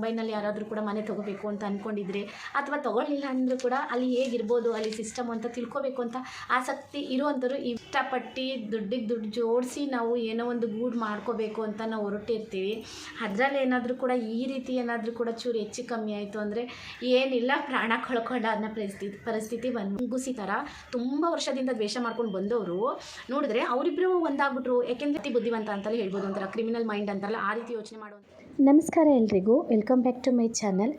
ಮುಂಬೈನಲ್ಲಿ ಯಾರಾದರೂ ಕೂಡ ಮನೆ ತೊಗೋಬೇಕು ಅಂತ ಅಂದ್ಕೊಂಡಿದ್ರೆ ಅಥವಾ ತೊಗೊಳ್ಳಿಲ್ಲ ಅಂದರೂ ಕೂಡ ಅಲ್ಲಿ ಹೇಗಿರ್ಬೋದು, ಅಲ್ಲಿ ಸಿಸ್ಟಮ್ ಅಂತ ತಿಳ್ಕೊಬೇಕು ಅಂತ ಆಸಕ್ತಿ ಇರುವಂಥವ್ರು ಇಷ್ಟಪಟ್ಟು ದುಡ್ಡಿಗೆ ದುಡ್ಡು ಜೋಡಿಸಿ ನಾವು ಏನೋ ಒಂದು ಗೂಡು ಮಾಡ್ಕೋಬೇಕು ಅಂತ ನಾವು ಹೊರಟಿರ್ತೀವಿ. ಅದರಲ್ಲಿ ಏನಾದರೂ ಕೂಡ ಈ ರೀತಿ ಏನಾದರೂ ಕೂಡ ಚೂರು ಹೆಚ್ಚು ಕಮ್ಮಿ ಆಯಿತು ಅಂದರೆ ಏನಿಲ್ಲ, ಪ್ರಾಣ ಕಳ್ಕೊಂಡ ಅನ್ನೋ ಪರಿಸ್ಥಿತಿ ಪರಿಸ್ಥಿತಿ ಬಂದು ಥರ ತುಂಬ ವರ್ಷದಿಂದ ದ್ವೇಷ ಮಾಡ್ಕೊಂಡು ಬಂದವರು. ನೋಡಿದ್ರೆ ಅವರಿಬ್ಬರು ಒಂದಾಗ್ಬಿಟ್ರು. ಯಾಕೆಂದ್ರೆ ಬುದ್ಧಿವಂತ ಅಂತಲೇ ಹೇಳ್ಬೋದು ಒಂಥರ ಕ್ರಿಮಿನಲ್ ಮೈಂಡ್ ಅಂತಾರಲ್ಲ ಆ ರೀತಿ ಯೋಚನೆ ಮಾಡುವಂಥ ನಮಸ್ಕಾರ ಎಲ್ರಿಗೂ. Welcome back to my channel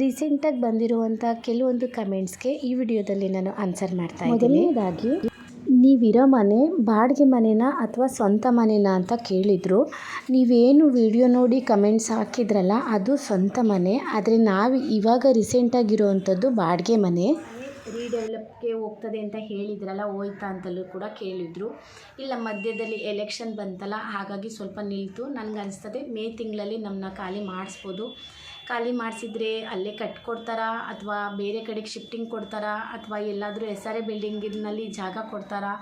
ರೀಸೆಂಟಾಗಿ ಬಂದಿರುವಂಥ ಕೆಲವೊಂದು ಕಮೆಂಟ್ಸ್ಗೆ ಈ ವಿಡಿಯೋದಲ್ಲಿ ನಾನು ಆನ್ಸರ್ ಮಾಡ್ತಾ ಮೊದಲನೇದಾಗಿ, ನೀವಿರೋ ಮನೆ ಬಾಡಿಗೆ ಮನೆನಾ ಅಥವಾ ಸ್ವಂತ ಮನೆನಾ ಅಂತ ಕೇಳಿದರು. ನೀವೇನು ವಿಡಿಯೋ ನೋಡಿ ಕಮೆಂಟ್ಸ್ ಹಾಕಿದ್ರಲ್ಲ, ಅದು ಸ್ವಂತ ಮನೆ. ಆದರೆ ನಾವು ಇವಾಗ ರೀಸೆಂಟಾಗಿರೋವಂಥದ್ದು ಬಾಡಿಗೆ ಮನೆ. ರೀಡೆವಲಪ್ಗೆ ಹೋಗ್ತದೆ ಅಂತ ಹೇಳಿದ್ರಲ್ಲ, ಹೋಯ್ತಾ ಅಂತಲೂ ಕೂಡ ಕೇಳಿದರು. ಇಲ್ಲ, ಮಧ್ಯದಲ್ಲಿ ಎಲೆಕ್ಷನ್ ಬಂತಲ್ಲ, ಹಾಗಾಗಿ ಸ್ವಲ್ಪ ನಿಲ್ತು. ನನಗೆ ಅನಿಸ್ತದೆ, ಮೇ ತಿಂಗಳಲ್ಲಿ ನಮ್ಮನ್ನ ಖಾಲಿ ಮಾಡಿಸ್ಬೋದು. ಖಾಲಿ ಮಾಡಿಸಿದ್ರೆ ಅಲ್ಲೇ ಕಟ್ಕೊಡ್ತಾರಾ, ಅಥವಾ ಬೇರೆ ಕಡೆಗೆ ಶಿಫ್ಟಿಂಗ್ ಕೊಡ್ತಾರಾ, ಅಥವಾ ಎಲ್ಲಾದರೂ ಎಸ್ ಆರ್ ಎ ಬಿಲ್ಡಿಂಗಿನಲ್ಲಿ ಜಾಗ ಕೊಡ್ತಾರಾ.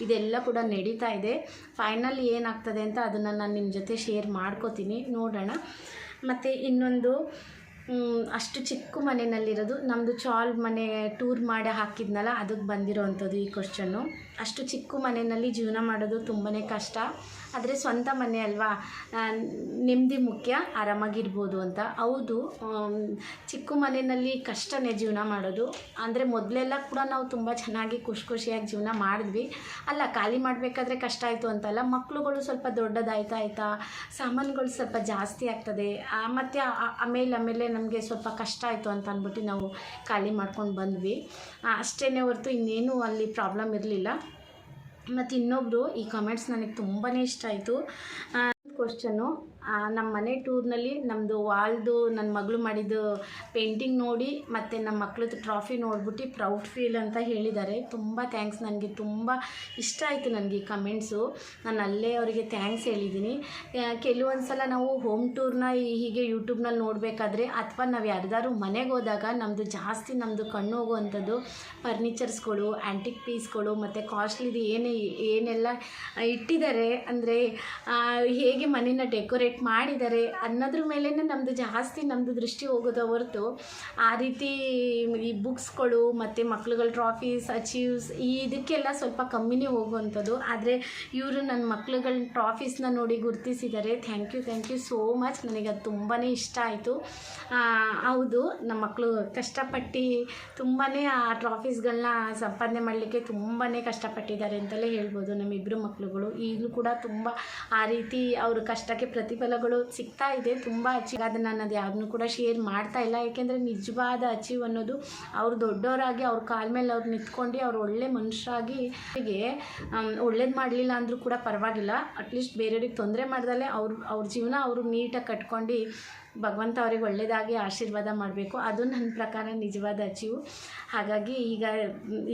ಇದೆಲ್ಲ ಕೂಡ ನಡೀತಾ ಇದೆ. ಫೈನಲ್ ಏನಾಗ್ತದೆ ಅಂತ ಅದನ್ನು ನಾನು ನಿಮ್ಮ ಜೊತೆ ಶೇರ್ ಮಾಡ್ಕೋತೀನಿ. ನೋಡೋಣ. ಮತ್ತು ಇನ್ನೊಂದು ಅಷ್ಟು ಚಿಕ್ಕ ಮನೆಯಲ್ಲಿರೋದು ನಮ್ಮದು ಚಾಲ್ ಮನೆ ಟೂರ್ ಮಾಡಿ ಹಾಕಿದ್ನಲ್ಲ ಅದಕ್ಕೆ ಬಂದಿರೋವಂಥದ್ದು ಈ ಕ್ವಶನ್ನು ಅಷ್ಟು ಚಿಕ್ಕ ಮನೆಯಲ್ಲಿ ಜೀವನ ಮಾಡೋದು ತುಂಬಾ ಕಷ್ಟ. ಆದರೆ ಸ್ವಂತ ಮನೆ ಅಲ್ವಾ? ನೆಮ್ಮದಿ ಮುಖ್ಯ, ಆರಾಮಾಗಿರ್ಬೋದು ಅಂತ. ಹೌದು ಚಿಕ್ಕ ಮನೆಯಲ್ಲಿ ಕಷ್ಟನೇ ಜೀವನ ಮಾಡೋದು. ಅಂದರೆ ಮೊದಲೆಲ್ಲ ಕೂಡ ನಾವು ತುಂಬ ಚೆನ್ನಾಗಿ ಖುಷಿ ಖುಷಿಯಾಗಿ ಜೀವನ ಮಾಡಿದ್ವಿ. ಅಲ್ಲ, ಖಾಲಿ ಮಾಡಬೇಕಾದ್ರೆ ಕಷ್ಟ ಆಯಿತು ಅಂತಲ್ಲ ಮಕ್ಕಳುಗಳು ಸ್ವಲ್ಪ ದೊಡ್ಡದಾಯ್ತಾ ಆಯ್ತಾ? ಸಾಮಾನುಗಳು ಸ್ವಲ್ಪ ಜಾಸ್ತಿ ಆಗ್ತದೆ. ಮತ್ತು ಆಮೇಲೆ ಆಮೇಲೆ ನಮಗೆ ಸ್ವಲ್ಪ ಕಷ್ಟ ಆಯಿತು ಅಂತ ಅಂದ್ಬಿಟ್ಟು ನಾವು ಖಾಲಿ ಮಾಡ್ಕೊಂಡು ಬಂದ್ವಿ. ಅಷ್ಟೇ ಹೊರತು ಇನ್ನೇನು ಅಲ್ಲಿ ಪ್ರಾಬ್ಲಮ್ ಇರಲಿಲ್ಲ. ಮತ್ತು ಇನ್ನೊಬ್ಬರು ಈ ಕಮೆಂಟ್ಸ್ ನನಗೆ ತುಂಬಾ ಇಷ್ಟ ಆಯಿತು. ಕ್ವಶನ್ನು ನಮ್ಮ ಮನೆ ಟೂರ್ನಲ್ಲಿ ನಮ್ಮದು ವಾಲ್ದು ನನ್ನ ಮಗಳು ಮಾಡಿದ್ದು ಪೇಂಟಿಂಗ್ ನೋಡಿ, ಮತ್ತು ನಮ್ಮ ಮಕ್ಳದ್ದು ಟ್ರಾಫಿ ನೋಡ್ಬಿಟ್ಟು ಪ್ರೌಡ್ ಫೀಲ್ ಅಂತ ಹೇಳಿದ್ದಾರೆ. ತುಂಬ ಥ್ಯಾಂಕ್ಸ್ ನನಗೆ, ತುಂಬ ಇಷ್ಟ ಆಯಿತು ನನಗೆ ಈ ಕಮೆಂಟ್ಸು ನಾನು ಅಲ್ಲೇ ಅವರಿಗೆ ಥ್ಯಾಂಕ್ಸ್ ಹೇಳಿದ್ದೀನಿ. ಕೆಲವೊಂದು ಸಲ ನಾವು ಹೋಮ್ ಟೂರ್ನ ಹೀಗೆ ಯೂಟ್ಯೂಬ್ನಲ್ಲಿ ನೋಡಬೇಕಾದ್ರೆ, ಅಥವಾ ನಾವು ಯಾರ್ದಾದ್ರು ಮನೆಗೆ ಹೋದಾಗ ನಮ್ಮದು ಜಾಸ್ತಿ ನಮ್ಮದು ಕಣ್ಣು ಹೋಗುವಂಥದ್ದು ಫರ್ನಿಚರ್ಸ್ಗಳು ಆ್ಯಂಟಿಕ್ ಪೀಸ್ಗಳು ಮತ್ತು ಕಾಸ್ಟ್ಲಿದು ಏನೇ, ಏನೆಲ್ಲ ಇಟ್ಟಿದ್ದಾರೆ. ಅಂದರೆ ಹೇಗೆ ಮನೇನ ಡೆಕೋರೇಟ್ ಮಾಡಿದ್ದಾರೆ ಅನ್ನೋದ್ರ ಮೇಲೇ ನಮ್ಮದು ಜಾಸ್ತಿ ನಮ್ಮದು ದೃಷ್ಟಿ ಹೋಗೋದು ಹೊರತು ಆ ರೀತಿ ಈ ಬುಕ್ಸ್ಗಳು ಮತ್ತು ಮಕ್ಳುಗಳ ಟ್ರಾಫೀಸ್ ಅಚೀವ್ಸ್ ಈ ಇದಕ್ಕೆಲ್ಲ ಸ್ವಲ್ಪ ಕಮ್ಮಿನೇ ಹೋಗುವಂಥದ್ದು. ಆದರೆ ಇವರು ನನ್ನ ಮಕ್ಳುಗಳ ಟ್ರಾಫೀಸ್ನ ನೋಡಿ ಗುರುತಿಸಿದ್ದಾರೆ thank you thank you so much ನನಗೆ ಅದು ತುಂಬಾ ಇಷ್ಟ ಆಯಿತು. ಹೌದು ನಮ್ಮ ಮಕ್ಕಳು ಕಷ್ಟಪಟ್ಟು ತುಂಬಾ ಆ ಟ್ರಾಫೀಸ್ಗಳನ್ನ ಸಂಪಾದನೆ ಮಾಡಲಿಕ್ಕೆ ತುಂಬಾ ಕಷ್ಟಪಟ್ಟಿದ್ದಾರೆ ಅಂತಲೇ ಹೇಳ್ಬೋದು ನಮ್ಮಿಬ್ಬರು ಮಕ್ಳುಗಳು. ಈಗಲೂ ಕೂಡ ತುಂಬ ಆ ರೀತಿ ಅವರು ಕಷ್ಟಕ್ಕೆ ಪ್ರತಿಫಲಗಳು ಸಿಗ್ತಾ ಇದೆ, ತುಂಬ ಅಚೀವ್ ಅದನ್ನು ನಾನು ಯಾವ್ದನ್ನೂ ಕೂಡ ಶೇರ್ ಮಾಡ್ತಾ ಇಲ್ಲ. ಯಾಕೆಂದರೆ ನಿಜವಾದ ಅಚೀವ್ ಅನ್ನೋದು ಅವ್ರು ದೊಡ್ಡವರಾಗಿ ಅವ್ರ ಕಾಲ ಮೇಲೆ ಅವ್ರು ನಿಂತ್ಕೊಂಡು ಅವ್ರು ಒಳ್ಳೆ ಮನುಷ್ಯರಾಗಿ ಒಳ್ಳೇದು ಮಾಡಲಿಲ್ಲ ಅಂದರೂ ಕೂಡ ಪರವಾಗಿಲ್ಲ. ಅಟ್ಲೀಸ್ಟ್ ಬೇರೆಯವ್ರಿಗೆ ತೊಂದರೆ ಮಾಡ್ದಲೇ ಅವ್ರ ಅವ್ರ ಜೀವನ ಅವರು ನೀಟಾಗಿ ಕಟ್ಕೊಂಡು ಭಗವಂತ ಅವ್ರಿಗೆ ಒಳ್ಳೆಯದಾಗಿ ಆಶೀರ್ವಾದ ಮಾಡಬೇಕು. ಅದು ನನ್ನ ಪ್ರಕಾರ ನಿಜವಾದ ಅಚೀವ್. ಹಾಗಾಗಿ ಈಗ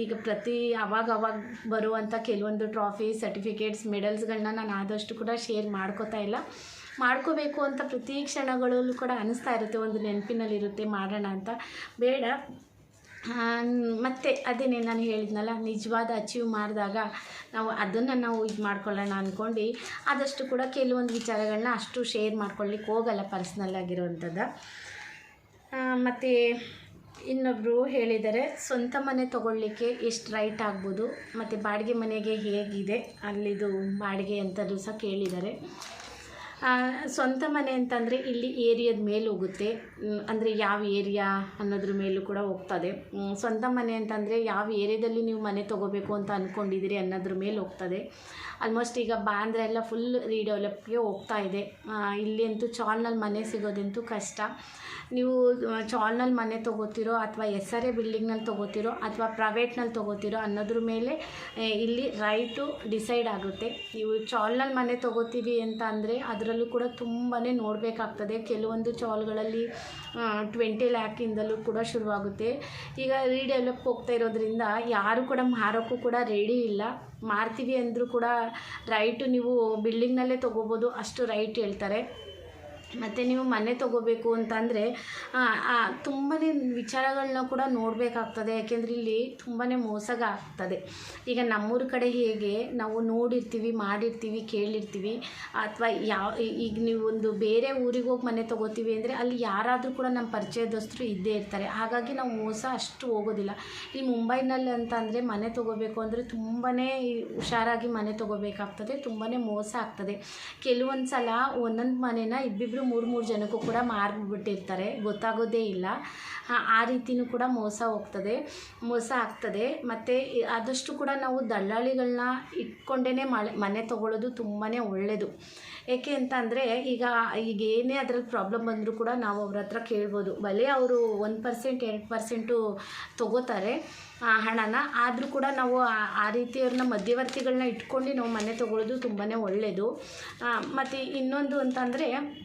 ಈಗ ಪ್ರತಿ ಅವಾಗ ಅವಾಗ ಬರುವಂಥ ಕೆಲವೊಂದು ಟ್ರಾಫಿ ಸರ್ಟಿಫಿಕೇಟ್ಸ್ ಮೆಡಲ್ಸ್ಗಳನ್ನ ನಾನು ಆದಷ್ಟು ಕೂಡ ಶೇರ್ ಮಾಡ್ಕೋತಾ ಇಲ್ಲ. ಮಾಡ್ಕೋಬೇಕು ಅಂತ ಪ್ರತಿ ಕ್ಷಣಗಳಲ್ಲೂ ಕೂಡ ಅನಿಸ್ತಾ ಇರುತ್ತೆ, ಒಂದು ನೆನಪಿನಲ್ಲಿರುತ್ತೆ, ಮಾಡೋಣ ಅಂತ. ಬೇಡ. ಮತ್ತು ಅದೇನೇ ನಾನು ಹೇಳಿದ್ನಲ್ಲ, ನಿಜವಾದ ಅಚೀವ್ ಮಾಡಿದಾಗ ನಾವು ಅದನ್ನು ನಾವು ಇದು ಮಾಡ್ಕೊಳ್ಳೋಣ ಅಂದ್ಕೊಂಡು ಆದಷ್ಟು ಕೂಡ ಕೆಲವೊಂದು ವಿಚಾರಗಳನ್ನ ಅಷ್ಟು ಶೇರ್ ಮಾಡ್ಕೊಳ್ಳಿಕ್ಕೆ ಹೋಗಲ್ಲ ಪರ್ಸ್ನಲ್ ಆಗಿರೋವಂಥದ್ದು. ಮತ್ತು ಇನ್ನೊಬ್ಬರು ಹೇಳಿದ್ದಾರೆ ಸ್ವಂತ ಮನೆ ತಗೊಳ್ಳಿಕ್ಕೆ ಎಷ್ಟು ರೈಟ್ ಆಗ್ಬೋದು? ಮತ್ತು, ಬಾಡಿಗೆ ಮನೆಗೆ ಹೇಗಿದೆ? ಅಲ್ಲಿದು ಬಾಡಿಗೆ ಅಂತಲೂ ಸಹ ಕೇಳಿದ್ದಾರೆ ಸ್ವಂತ ಮನೆ ಅಂತಂದರೆ ಇಲ್ಲಿ ಏರಿಯಾದ ಮೇಲೆ ಹೋಗುತ್ತೆ. ಅಂದರೆ ಯಾವ ಏರಿಯಾ ಅನ್ನೋದ್ರ ಮೇಲೂ ಕೂಡ ಹೋಗ್ತದೆ. ಸ್ವಂತ ಮನೆ ಅಂತಂದರೆ ಯಾವ ಏರಿಯಾದಲ್ಲಿ ನೀವು ಮನೆ ತೊಗೋಬೇಕು ಅಂತ ಅಂದ್ಕೊಂಡಿದ್ದೀರಿ ಅನ್ನೋದ್ರ ಮೇಲೆ ಹೋಗ್ತದೆ. ಆಲ್ಮೋಸ್ಟ್ ಈಗ ಬಾಂದ್ರೆ ಎಲ್ಲ ಫುಲ್ ರೀಡೆವಲಪ್ಗೆ ಹೋಗ್ತಾ ಇದೆ. ಇಲ್ಲಿ ಅಂತೂ ಚಾಲ್ನಲ್ಲಿ ಮನೆ ಸಿಗೋದಂತೂ ಕಷ್ಟ. ನೀವು ಚಾಲ್ನಲ್ಲಿ ಮನೆ ತೊಗೋತಿರೋ ಅಥವಾ ಎಸ್ ಆರ್ ಎ ಬಿಲ್ಡಿಂಗ್ನಲ್ಲಿ ತೊಗೋತಿರೋ ಅಥವಾ ಪ್ರೈವೇಟ್ನಲ್ಲಿ ತೊಗೋತಿರೋ ಅನ್ನೋದ್ರ ಮೇಲೆ ಇಲ್ಲಿ ರೈಟು ಡಿಸೈಡ್ ಆಗುತ್ತೆ. ನೀವು ಚಾಲ್ನಲ್ಲಿ ಮನೆ ತೊಗೋತೀವಿ ಅಂತ ಅಂದರೆ ಅದರಲ್ಲೂ ಕೂಡ ತುಂಬಾ ನೋಡಬೇಕಾಗ್ತದೆ. ಕೆಲವೊಂದು ಚಾಲ್ಗಳಲ್ಲಿ ಟ್ವೆಂಟಿ ಲ್ಯಾಕಿಂದಲೂ ಕೂಡ ಶುರುವಾಗುತ್ತೆ. ಈಗ ರೀಡೆವಲಪ್ ಹೋಗ್ತಾ ಇರೋದ್ರಿಂದ ಯಾರು ಕೂಡ ಮಾರೋಕ್ಕೂ ಕೂಡ ರೆಡಿ ಇಲ್ಲ. ಮಾರ್ತೀವಿ ಅಂದರೂ ಕೂಡ ರೈಟು ನೀವು ಬಿಲ್ಡಿಂಗ್ನಲ್ಲೇ ತೊಗೋಬೋದು ಅಷ್ಟು ರೈಟ್ ಹೇಳ್ತಾರೆ. ಮತ್ತು ನೀವು ಮನೆ ತೊಗೋಬೇಕು ಅಂತಂದರೆ ತುಂಬಾ ವಿಚಾರಗಳನ್ನ ಕೂಡ ನೋಡಬೇಕಾಗ್ತದೆ. ಯಾಕೆಂದರೆ ಇಲ್ಲಿ ತುಂಬಾ ಮೋಸಗ ಆಗ್ತದೆ. ಈಗ ನಮ್ಮೂರ ಕಡೆ ಹೇಗೆ ನಾವು ನೋಡಿರ್ತೀವಿ, ಮಾಡಿರ್ತೀವಿ, ಕೇಳಿರ್ತೀವಿ, ಅಥವಾ ಯಾವ, ಈಗ ನೀವು ಒಂದು ಬೇರೆ ಊರಿಗೆ ಹೋಗಿ ಮನೆ ತೊಗೋತೀವಿ ಅಂದರೆ ಅಲ್ಲಿ ಯಾರಾದರೂ ಕೂಡ ನಮ್ಮ ಪರಿಚಯದಸ್ತರು ಇದ್ದೇ ಇರ್ತಾರೆ. ಹಾಗಾಗಿ ನಾವು ಮೋಸ ಅಷ್ಟು ಹೋಗೋದಿಲ್ಲ. ಇಲ್ಲಿ ಮುಂಬೈನಲ್ಲಿ ಅಂತ ಅಂದರೆ ಮನೆ ತೊಗೋಬೇಕು ಅಂದರೆ ತುಂಬಾ ಹುಷಾರಾಗಿ ಮನೆ ತೊಗೋಬೇಕಾಗ್ತದೆ ತುಂಬಾ ಮೋಸ ಆಗ್ತದೆ. ಕೆಲವೊಂದು ಸಲ ಒಂದೊಂದು ಮನೆನ ಇಬ್ಬಿಬ್ಬರು ಮೂರು ಮೂರು ಜನಕ್ಕೂ ಕೂಡ ಮಾರ್ಬಿಟ್ಟಿರ್ತಾರೆ. ಗೊತ್ತಾಗೋದೇ ಇಲ್ಲ. ಆ- ರೀತಿಯೂ ಕೂಡ ಮೋಸ ಹೋಗ್ತದೆ. ಮೋಸ ಆಗ್ತದೆ. ಮತ್ತು ಆದಷ್ಟು ಕೂಡ ನಾವು ದಲ್ಲಾಳಿಗಳನ್ನ ಇಟ್ಕೊಂಡೇ ಮನೆ ತೊಗೊಳ್ಳೋದು ತುಂಬಾ ಒಳ್ಳೆಯದು ಏಕೆ ಅಂತ ಅಂದರೆ, ಈಗ ಈಗ ಏನೇ ಅದ್ರಲ್ಲಿ ಪ್ರಾಬ್ಲಮ್ ಬಂದರೂ ಕೂಡ ನಾವು ಅವ್ರ ಹತ್ರ ಕೇಳ್ಬೋದು. ಭಲೆ ಅವರು ಒಂದು ಪರ್ಸೆಂಟ್, ಎರಡು ಪರ್ಸೆಂಟು ತೊಗೋತಾರೆ ಹಣನ. ಆದರೂ ಕೂಡ ನಾವು ಆ- ಆ ರೀತಿಯವ್ರನ್ನ ಮಧ್ಯವರ್ತಿಗಳನ್ನ ಇಟ್ಕೊಂಡು ನಾವು ಮನೆ ತೊಗೊಳ್ಳೋದು ತುಂಬಾ ಒಳ್ಳೆಯದು ಮತ್ತು ಇನ್ನೊಂದು ಅಂತಂದರೆ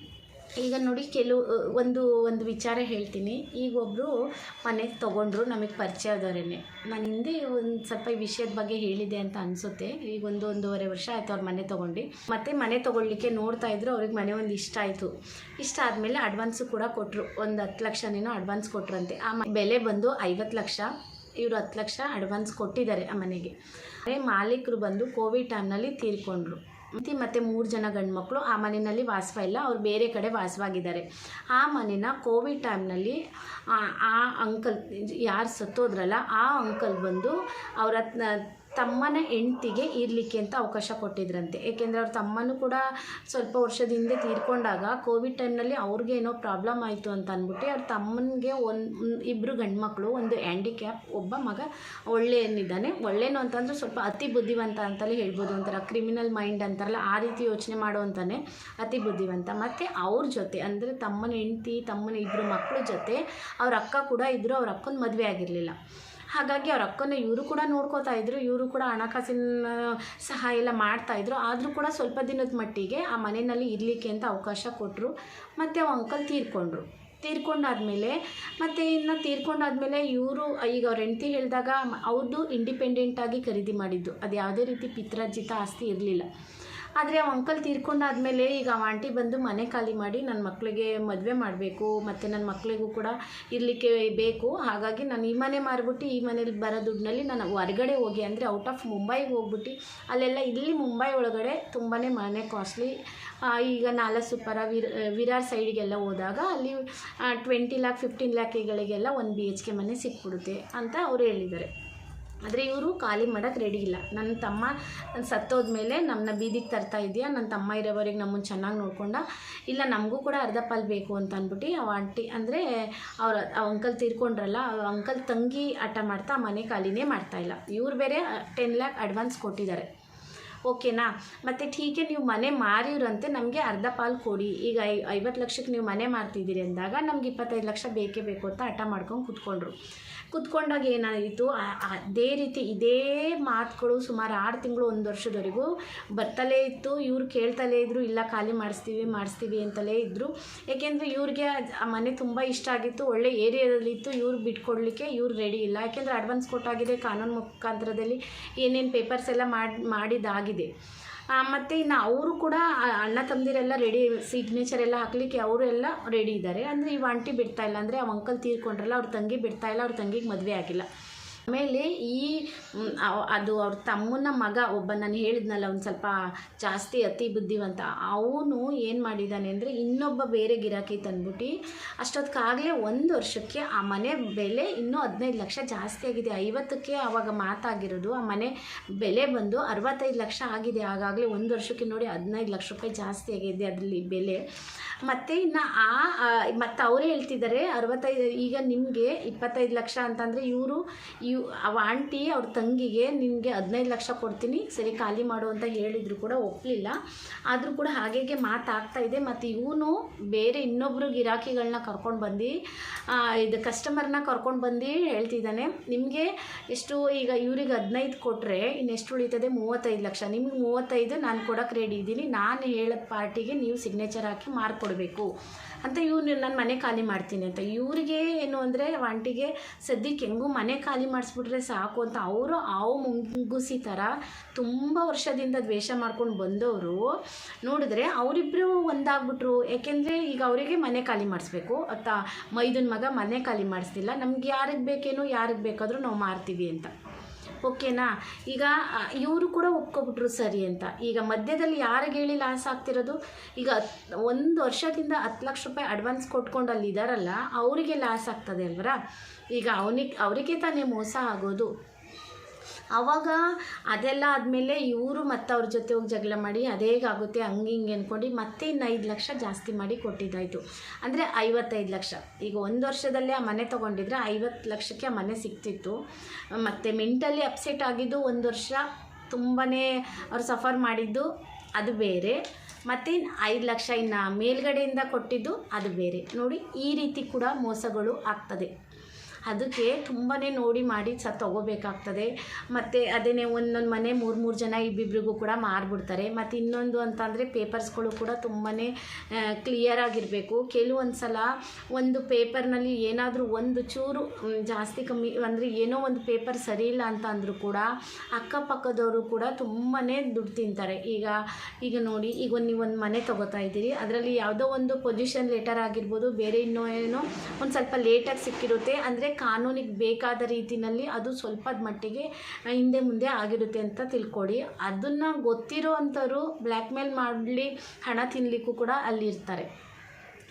ಈಗ ನೋಡಿ ಕೆಲವು ಒಂದು ಒಂದು ವಿಚಾರ ಹೇಳ್ತೀನಿ. ಈಗ ಒಬ್ಬರು ಮನೆಗೆ ತೊಗೊಂಡ್ರು ನಮಗೆ ಪರಿಚಯದವರೇ ನಾನು ಹಿಂದೆ ಒಂದು ಸ್ವಲ್ಪ ಈ ವಿಷಯದ ಬಗ್ಗೆ ಹೇಳಿದೆ ಅಂತ ಅನಿಸುತ್ತೆ. ಈಗ ಒಂದು ಒಂದೂವರೆ ವರ್ಷ ಆಯಿತು ಅವ್ರ ಮನೆ ತೊಗೊಂಡು. ಮತ್ತೆ ಮನೆ ತೊಗೊಳ್ಲಿಕ್ಕೆ ನೋಡ್ತಾ ಇದ್ರು ಅವ್ರಿಗೆ ಮನೆ ಒಂದು ಇಷ್ಟ ಆಯಿತು. ಇಷ್ಟ ಆದಮೇಲೆ ಅಡ್ವಾನ್ಸು ಕೂಡ ಕೊಟ್ಟರು ಒಂದು ಹತ್ತು ಲಕ್ಷನೇನೋ ಅಡ್ವಾನ್ಸ್ ಕೊಟ್ರಂತೆ. ಆ ಬೆಲೆ ಬಂದು ಐವತ್ತು ಲಕ್ಷ. ಇವರು ಹತ್ತು ಲಕ್ಷ ಅಡ್ವಾನ್ಸ್ ಕೊಟ್ಟಿದ್ದಾರೆ ಆ ಮನೆಗೆ. ಅದೇ ಮಾಲೀಕರು ಬಂದು ಕೋವಿಡ್ ಟೈಮ್ನಲ್ಲಿ ತೀರ್ಕೊಂಡ್ರು. ಮತ್ತೆ ಮೂರು ಜನ ಗಂಡು ಮಕ್ಕಳು ಆ ಮನೆಯಲ್ಲಿ ವಾಸವ ಇಲ್ಲ, ಅವ್ರು ಬೇರೆ ಕಡೆ ವಾಸವಾಗಿದ್ದಾರೆ. ಆ ಮನೆನ ಕೋವಿಡ್ ಟೈಮ್ನಲ್ಲಿ ಆ ಅಂಕಲ್ ಯಾರು ಸತ್ತೋದ್ರಲ್ಲ, ಆ ಅಂಕಲ್ ಬಂದು ಅವರ ತಮ್ಮನ ಹೆಂಡ್ತಿಗೆ ಇರಲಿಕ್ಕೆ ಅಂತ ಅವಕಾಶ ಕೊಟ್ಟಿದ್ರಂತೆ. ಏಕೆಂದರೆ ಅವ್ರ ತಮ್ಮನೂ ಕೂಡ ಸ್ವಲ್ಪ ವರ್ಷದ ಹಿಂದೆ ತೀರ್ಕೊಂಡಾಗ ಕೋವಿಡ್ ಟೈಮ್ನಲ್ಲಿ ಅವ್ರಿಗೆ ಏನೋ ಪ್ರಾಬ್ಲಮ್ ಆಯಿತು ಅಂತ ಅಂದ್ಬಿಟ್ಟು ಅವ್ರ ತಮ್ಮನಿಗೆ ಒಂದು ಇಬ್ಬರು ಗಂಡು ಒಂದು ಹ್ಯಾಂಡಿಕ್ಯಾಪ್, ಒಬ್ಬ ಮಗ ಒಳ್ಳೆಯನಿದ್ದಾನೆ. ಒಳ್ಳೆಯನು ಅಂತಂದ್ರೆ ಸ್ವಲ್ಪ ಅತಿ ಬುದ್ಧಿವಂತ ಅಂತಲೇ ಹೇಳ್ಬೋದು. ಒಂಥರ ಕ್ರಿಮಿನಲ್ ಮೈಂಡ್ ಅಂತಾರಲ್ಲ, ಆ ರೀತಿ ಯೋಚನೆ ಮಾಡುವಂತಾನೆ ಅತಿ ಬುದ್ಧಿವಂತ. ಮತ್ತು ಅವ್ರ ಜೊತೆ, ಅಂದರೆ ತಮ್ಮನ ಹೆಂಡ್ತಿ, ತಮ್ಮನ ಇಬ್ಬರು ಮಕ್ಕಳ ಜೊತೆ ಅವ್ರ ಅಕ್ಕ ಕೂಡ ಇದ್ದರು ಅವ್ರ ಅಕ್ಕನ ಮದುವೆ ಆಗಿರಲಿಲ್ಲ. ಹಾಗಾಗಿ ಅವ್ರ ಅಕ್ಕನ ಇವರು ಕೂಡ ನೋಡ್ಕೋತಾ ಇದ್ರು, ಇವರು ಕೂಡ ಹಣಕಾಸಿನ ಸಹಾಯ ಎಲ್ಲ ಮಾಡ್ತಾ ಇದ್ರು. ಆದರೂ ಕೂಡ ಸ್ವಲ್ಪ ದಿನದ ಮಟ್ಟಿಗೆ ಆ ಮನೆಯಲ್ಲಿ ಇರಲಿಕ್ಕೆ ಅಂತ ಅವಕಾಶ ಕೊಟ್ಟರು ಮತ್ತು ಅವ ಅಂಕಲ್ ತೀರ್ಕೊಂಡ್ರು. ತೀರ್ಕೊಂಡಾದ್ಮೇಲೆ, ಮತ್ತು ಇನ್ನು ತೀರ್ಕೊಂಡಾದ್ಮೇಲೆ ಇವರು, ಈಗ ಅವ್ರ ಹೆಂಡತಿ ಹೇಳಿದಾಗ ಅವ್ರದ್ದು ಇಂಡಿಪೆಂಡೆಂಟಾಗಿ ಖರೀದಿ ಮಾಡಿದ್ದು. ಅದು ಯಾವುದೇ ರೀತಿ ಪಿತ್ರಾರ್ಜಿತ ಆಸ್ತಿ ಇರಲಿಲ್ಲ. ಆದರೆ ಅವ ಅಂಕಲ್ ತೀರ್ಕೊಂಡಾದ್ಮೇಲೆ ಈಗ ಅವ ಆಂಟಿ ಬಂದು ಮನೆ ಖಾಲಿ ಮಾಡಿ ನನ್ನ ಮಕ್ಕಳಿಗೆ ಮದುವೆ ಮಾಡಬೇಕು, ಮತ್ತು ನನ್ನ ಮಕ್ಕಳಿಗೂ ಕೂಡ ಇರಲಿಕ್ಕೆ ಬೇಕು. ಹಾಗಾಗಿ ನಾನು ಈ ಮನೆ ಮಾರಿಬಿಟ್ಟು ಈ ಮನೇಲಿ ಬರೋ ದುಡ್ಡಿನಲ್ಲಿ ನಾನು ಹೊರಗಡೆ ಹೋಗಿ ಅಂದರೆ ಔಟ್ ಆಫ್ ಮುಂಬೈಗೆ ಹೋಗ್ಬಿಟ್ಟು ಅಲ್ಲೆಲ್ಲ ಇಲ್ಲಿ ಮುಂಬೈ ಒಳಗಡೆ ತುಂಬಾ ಮನೆ ಕಾಸ್ಟ್ಲಿ ಈಗ ನಾಲಸುಪರ ವಿರ್, ವಿರಾರ್ ಸೈಡಿಗೆಲ್ಲ ಹೋದಾಗ ಅಲ್ಲಿ ಟ್ವೆಂಟಿ ಲ್ಯಾಕ್ ಫಿಫ್ಟೀನ್ ಲ್ಯಾಕ್ಗಳಿಗೆಲ್ಲ ಒಂದು ಬಿ ಎಚ್ ಕೆ ಮನೆ ಸಿಕ್ಬಿಡುತ್ತೆ ಅಂತ ಅವರು ಹೇಳಿದ್ದಾರೆ. ಆದರೆ ಇವರು ಖಾಲಿ ಮಾಡೋಕ್ಕೆ ರೆಡಿ ಇಲ್ಲ. ನನ್ನ ತಮ್ಮ ಸತ್ತೋದ್ಮೇಲೆ ನಮ್ಮನ್ನ ಬೀದಿಗೆ ತರ್ತಾ ಇದೆಯಾ? ನನ್ನ ತಮ್ಮ ಇರೋವರೆಗೆ ನಮ್ಮನ್ನು ಚೆನ್ನಾಗಿ ನೋಡ್ಕೊಂಡ? ಇಲ್ಲ, ನಮಗೂ ಕೂಡ ಅರ್ಧ ಪಾಲು ಬೇಕು ಅಂತ ಅಂದ್ಬಿಟ್ಟು ಅವ ಆಂಟಿ ಅಂದರೆ ಅವ್ರ ಆ ಅಂಕಲ್ ತೀರ್ಕೊಂಡ್ರಲ್ಲ ಆ ಅಂಕಲ್ ತಂಗಿ ಆಟ ಮಾಡ್ತಾ ಮನೆ ಖಾಲಿನೇ ಮಾಡ್ತಾಯಿಲ್ಲ ಇವ್ರು ಬೇರೆ ಟೆನ್ ಲ್ಯಾಕ್ ಅಡ್ವಾನ್ಸ್ ಕೊಟ್ಟಿದ್ದಾರೆ. ಓಕೆನಾ? ಮತ್ತು ಠೀಕೆ ನೀವು ಮನೆ ಮಾರಿವ್ರಂತೆ, ನಮಗೆ ಅರ್ಧ ಪಾಲು ಕೊಡಿ. ಈಗ ಐ, ಐವತ್ತು ಲಕ್ಷಕ್ಕೆ ನೀವು ಮನೆ ಮಾರ್ತಿದ್ದೀರಿ ಅಂದಾಗ ನಮ್ಗೆ ಇಪ್ಪತ್ತೈದು ಲಕ್ಷ ಬೇಕೇ ಬೇಕು ಅಂತ ಹಠ ಮಾಡ್ಕೊಂಡು ಕೂತ್ಕೊಂಡ್ರು ಕೂತ್ಕೊಂಡಾಗ ಏನಾಯಿತು? ಅದೇ ರೀತಿ ಇದೇ ಮಾತುಗಳು ಸುಮಾರು ಆರು ತಿಂಗಳು, ಒಂದು ವರ್ಷದವರೆಗೂ ಬರ್ತಲೇ ಇತ್ತು. ಇವ್ರು ಕೇಳ್ತಲೇ ಇದ್ರು, ಇಲ್ಲ ಖಾಲಿ ಮಾಡಿಸ್ತೀವಿ ಮಾಡಿಸ್ತೀವಿ ಅಂತಲೇ ಇದ್ದರು ಏಕೆಂದರೆ ಇವ್ರಿಗೆ ಆ ಮನೆ ತುಂಬ ಇಷ್ಟ ಆಗಿತ್ತು. ಒಳ್ಳೆ ಏರಿಯಾದಲ್ಲಿತ್ತು ಇವ್ರು ಬಿಟ್ಕೊಡ್ಲಿಕ್ಕೆ ಇವ್ರು ರೆಡಿ ಇಲ್ಲ. ಯಾಕೆಂದರೆ ಅಡ್ವಾನ್ಸ್ ಕೊಟ್ಟಾಗಿದೆ ಕಾನೂನು ಮುಖಾಂತರದಲ್ಲಿ ಏನೇನು ಪೇಪರ್ಸ್ ಎಲ್ಲ ಮಾಡಿ, ಮಾಡಿದ್ದಾಗಿದೆ. ಮತ್ತು ಇನ್ನು ಅವರು ಕೂಡ ಅಣ್ಣ ತಂದಿರೆಲ್ಲ ರೆಡಿ ಸಿಗ್ನೇಚರ್ ಎಲ್ಲ ಹಾಕಲಿಕ್ಕೆ ಅವರು ಎಲ್ಲ ರೆಡಿ ಇದ್ದಾರೆ. ಅಂದರೆ ಈ ಆಂಟಿ ಬಿಡ್ತಾ ಇಲ್ಲ. ಅಂದರೆ ಅವ ಅಂಕಲ್ ತೀರ್ಕೊಂಡ್ರಲ್ಲ, ಅವ್ರ ತಂಗಿ ಬಿಡ್ತಾಯಿಲ್ಲ ಅವ್ರ ತಂಗಿಗೆ ಮದುವೆ ಆಗಿಲ್ಲ. ಆಮೇಲೆ ಈ ಅದು ಅವ್ರ ತಮ್ಮನ ಮಗ ಒಬ್ಬ ನಾನು ಹೇಳಿದ್ನಲ್ಲ ಒಂದು ಸ್ವಲ್ಪ ಜಾಸ್ತಿ ಅತಿ ಬುದ್ಧಿವಂತ, ಅವನು ಏನು ಮಾಡಿದ್ದಾನೆ ಅಂದರೆ ಇನ್ನೊಬ್ಬ ಬೇರೆ ಗಿರಾಕಿ ತಂದ್ಬಿಟ್ಟು ಅಷ್ಟೊತ್ತಿಗಾಗಲೇ ಒಂದು ವರ್ಷಕ್ಕೆ ಆ ಮನೆ ಬೆಲೆ ಇನ್ನೂ ಹದಿನೈದು ಲಕ್ಷ ಜಾಸ್ತಿ ಆಗಿದೆ. ಐವತ್ತಕ್ಕೆ ಆವಾಗ ಮಾತಾಗಿರೋದು, ಆ ಮನೆ ಬೆಲೆ ಬಂದು ಅರವತ್ತೈದು ಲಕ್ಷ ಆಗಿದೆ. ಆಗಾಗಲೇ ಒಂದು ವರ್ಷಕ್ಕೆ ನೋಡಿ ಹದಿನೈದು ಲಕ್ಷ ರೂಪಾಯಿ ಜಾಸ್ತಿ ಆಗಿದೆ ಅದರಲ್ಲಿ ಬೆಲೆ. ಮತ್ತು ಇನ್ನು ಆ ಮತ್ತು ಅವರೇ ಹೇಳ್ತಿದ್ದಾರೆ ಅರವತ್ತೈದು, ಈಗ ನಿಮಗೆ ಇಪ್ಪತ್ತೈದು ಲಕ್ಷ ಅಂತಂದರೆ ಇವರು, ಇವ್, ಅವ ಆಂಟಿ ಅವ್ರ ತಂಗಿಗೆ ನಿಮಗೆ ಹದಿನೈದು ಲಕ್ಷ ಕೊಡ್ತೀನಿ, ಸರಿ ಖಾಲಿ ಮಾಡು ಅಂತ ಹೇಳಿದ್ರು ಕೂಡ ಒಪ್ಪಲಿಲ್ಲ ಆದರೂ ಕೂಡ ಹಾಗೆ ಮಾತಾಗ್ತಾ ಇದೆ. ಮತ್ತು ಇವನು ಬೇರೆ ಇನ್ನೊಬ್ಬರು ಗಿರಾಕಿಗಳನ್ನ ಕರ್ಕೊಂಡು ಬಂದು ಇದು ಕಸ್ಟಮರ್ನ ಕರ್ಕೊಂಡು ಬಂದು ಹೇಳ್ತಿದ್ದಾನೆ. ನಿಮಗೆ ಎಷ್ಟು, ಈಗ ಇವ್ರಿಗೆ ಹದಿನೈದು ಕೊಟ್ಟರೆ ಇನ್ನೆಷ್ಟು ಉಳಿತದೆ? ಮೂವತ್ತೈದು ಲಕ್ಷ. ನಿಮ್ಗೆ ಮೂವತ್ತೈದು ನಾನು ಕೊಡೋಕ್ಕೆ ರೆಡಿ ಇದ್ದೀನಿ. ನಾನು ಹೇಳಿದ ಪಾರ್ಟಿಗೆ ನೀವು ಸಿಗ್ನೇಚರ್ ಹಾಕಿ ಮಾರ್ಕೊಡ್ಬೇಕು ಅಂತ ಇವ್ರು ನಾನು ಮನೆ ಖಾಲಿ ಮಾಡ್ತೀನಿ ಅಂತ. ಇವರಿಗೆ ಏನು ಅಂದರೆ, ಆಂಟಿಗೆ ಸದ್ಯಕ್ಕೆ ಹೆಂಗೂ ಮನೆ ಖಾಲಿ ಮಾಡಿಸ್ಬಿಟ್ರೆ ಸಾಕು ಅಂತ ಅವರು ಹಾವು ಮುಂಗುಸಿ ಥರ ತುಂಬ ವರ್ಷದಿಂದ ದ್ವೇಷ ಮಾಡ್ಕೊಂಡು ಬಂದವರು. ನೋಡಿದ್ರೆ ಅವರಿಬ್ಬರು ಒಂದಾಗ್ಬಿಟ್ರು. ಯಾಕೆಂದರೆ ಈಗ ಅವರಿಗೆ ಮನೆ ಖಾಲಿ ಮಾಡಿಸ್ಬೇಕು. ಅತ್ತ ಮೈದನ ಮಗ ಮನೆ ಖಾಲಿ ಮಾಡಿಸ್ತಿಲ್ಲ. ನಮ್ಗೆ ಯಾರಿಗೆ ಬೇಕೇನೋ, ಯಾರಿಗೆ ಬೇಕಾದರೂ ನಾವು ಮಾರ್ತೀವಿ ಅಂತ. ಓಕೆನಾ? ಈಗ ಇವರು ಕೂಡ ಒಪ್ಕೊಬಿಟ್ರು ಸರಿ ಅಂತ. ಈಗ ಮಧ್ಯದಲ್ಲಿ ಯಾರಿಗೆ ಹೇಳಿ ಲಾಸ್ ಆಗ್ತಿರೋದು? ಈಗ ಒಂದು ವರ್ಷದಿಂದ ಹತ್ತು ಲಕ್ಷ ರೂಪಾಯಿ ಅಡ್ವಾನ್ಸ್ ಕೊಟ್ಕೊಂಡು ಅಲ್ಲಿ ಇದ್ದಾರಲ್ಲ ಅವರಿಗೆ ಲಾಸ್ ಆಗ್ತದೆ ಅಲ್ವರ? ಈಗ ಅವನಿಗೆ, ಅವರಿಗೆ ತಾನೇ ಮೋಸ ಆಗೋದು. ಆವಾಗ ಅದೆಲ್ಲ ಆದಮೇಲೆ ಇವರು ಮತ್ತು ಅವ್ರ ಜೊತೆ ಹೋಗಿ ಜಗಳ ಮಾಡಿ ಅದೇಗಾಗುತ್ತೆ, ಹಂಗೆ ಹಿಂಗೆ ಅಂದ್ಕೊಂಡು ಮತ್ತೆ ಇನ್ನು ಐದು ಲಕ್ಷ ಜಾಸ್ತಿ ಮಾಡಿ ಕೊಟ್ಟಿದ್ದಾಯಿತು. ಅಂದರೆ ಐವತ್ತೈದು ಲಕ್ಷ. ಈಗ ಒಂದು ವರ್ಷದಲ್ಲೇ ಆ ಮನೆ ತೊಗೊಂಡಿದ್ರೆ ಐವತ್ತು ಲಕ್ಷಕ್ಕೆ ಆ ಮನೆ ಸಿಗ್ತಿತ್ತು. ಮತ್ತು ಮೆಂಟಲಿ ಅಪ್ಸೆಟ್ ಆಗಿದ್ದು ಒಂದು ವರ್ಷ ತುಂಬಾ ಅವ್ರು ಸಫರ್ ಮಾಡಿದ್ದು ಅದು ಬೇರೆ. ಮತ್ತು ಐದು ಲಕ್ಷ ಇನ್ನು ಮೇಲ್ಗಡೆಯಿಂದ ಕೊಟ್ಟಿದ್ದು ಅದು ಬೇರೆ. ನೋಡಿ ಈ ರೀತಿ ಕೂಡ ಮೋಸಗಳು ಆಗ್ತದೆ. ಅದಕ್ಕೆ ತುಂಬಾ ನೋಡಿ ಮಾಡಿ ಸ ತೊಗೋಬೇಕಾಗ್ತದೆ. ಮತ್ತು ಅದೇನೇ ಒಂದೊಂದು ಮನೆ ಮೂರು ಮೂರು ಜನ ಇಬ್ಬಿಬ್ರಿಗೂ ಕೂಡ ಮಾರಿಬಿಡ್ತಾರೆ. ಮತ್ತು ಇನ್ನೊಂದು ಅಂತಂದರೆ ಪೇಪರ್ಸ್ಗಳು ಕೂಡ ತುಂಬಾ ಕ್ಲಿಯರ್ ಆಗಿರಬೇಕು. ಕೆಲವೊಂದು ಸಲ ಒಂದು ಪೇಪರ್ನಲ್ಲಿ ಏನಾದರೂ ಒಂದು ಚೂರು ಜಾಸ್ತಿ ಕಮ್ಮಿ ಅಂದರೆ ಏನೋ ಒಂದು ಪೇಪರ್ ಸರಿ ಇಲ್ಲ ಅಂತ ಅಂದರೂ ಕೂಡ ಅಕ್ಕಪಕ್ಕದವರು ಕೂಡ ತುಂಬಾ ದುಡ್ಡು ತಿಂತಾರೆ. ಈಗ ಈಗ ನೋಡಿ, ಈಗ ಒಂದು ನೀವು ಒಂದು ಮನೆ ತೊಗೋತಾ ಇದ್ದೀರಿ. ಅದರಲ್ಲಿ ಯಾವುದೋ ಒಂದು ಪೊಸಿಷನ್ ಲೆಟರ್ ಆಗಿರ್ಬೋದು, ಬೇರೆ ಇನ್ನೂ ಏನೋ ಒಂದು ಸ್ವಲ್ಪ ಲೇಟಾಗಿ ಸಿಕ್ಕಿರುತ್ತೆ. ಅಂದರೆ ಕಾನೂನಿಗೆ ಬೇಕಾದ ರೀತಿಯಲ್ಲಿ ಅದು ಸ್ವಲ್ಪ ಮಟ್ಟಿಗೆ ಹಿಂದೆ ಮುಂದೆ ಆಗಿರುತ್ತೆ ಅಂತ ತಿಳ್ಕೊಳ್ಳಿ ಅದನ್ನು ಗೊತ್ತಿರೋ ಅಂಥವ್ರು ಬ್ಲ್ಯಾಕ್ ಮೇಲ್ ಮಾಡಲಿ, ಹಣ ತಿನ್ನಲಿಕ್ಕೂ ಕೂಡ ಅಲ್ಲಿ ಇರ್ತಾರೆ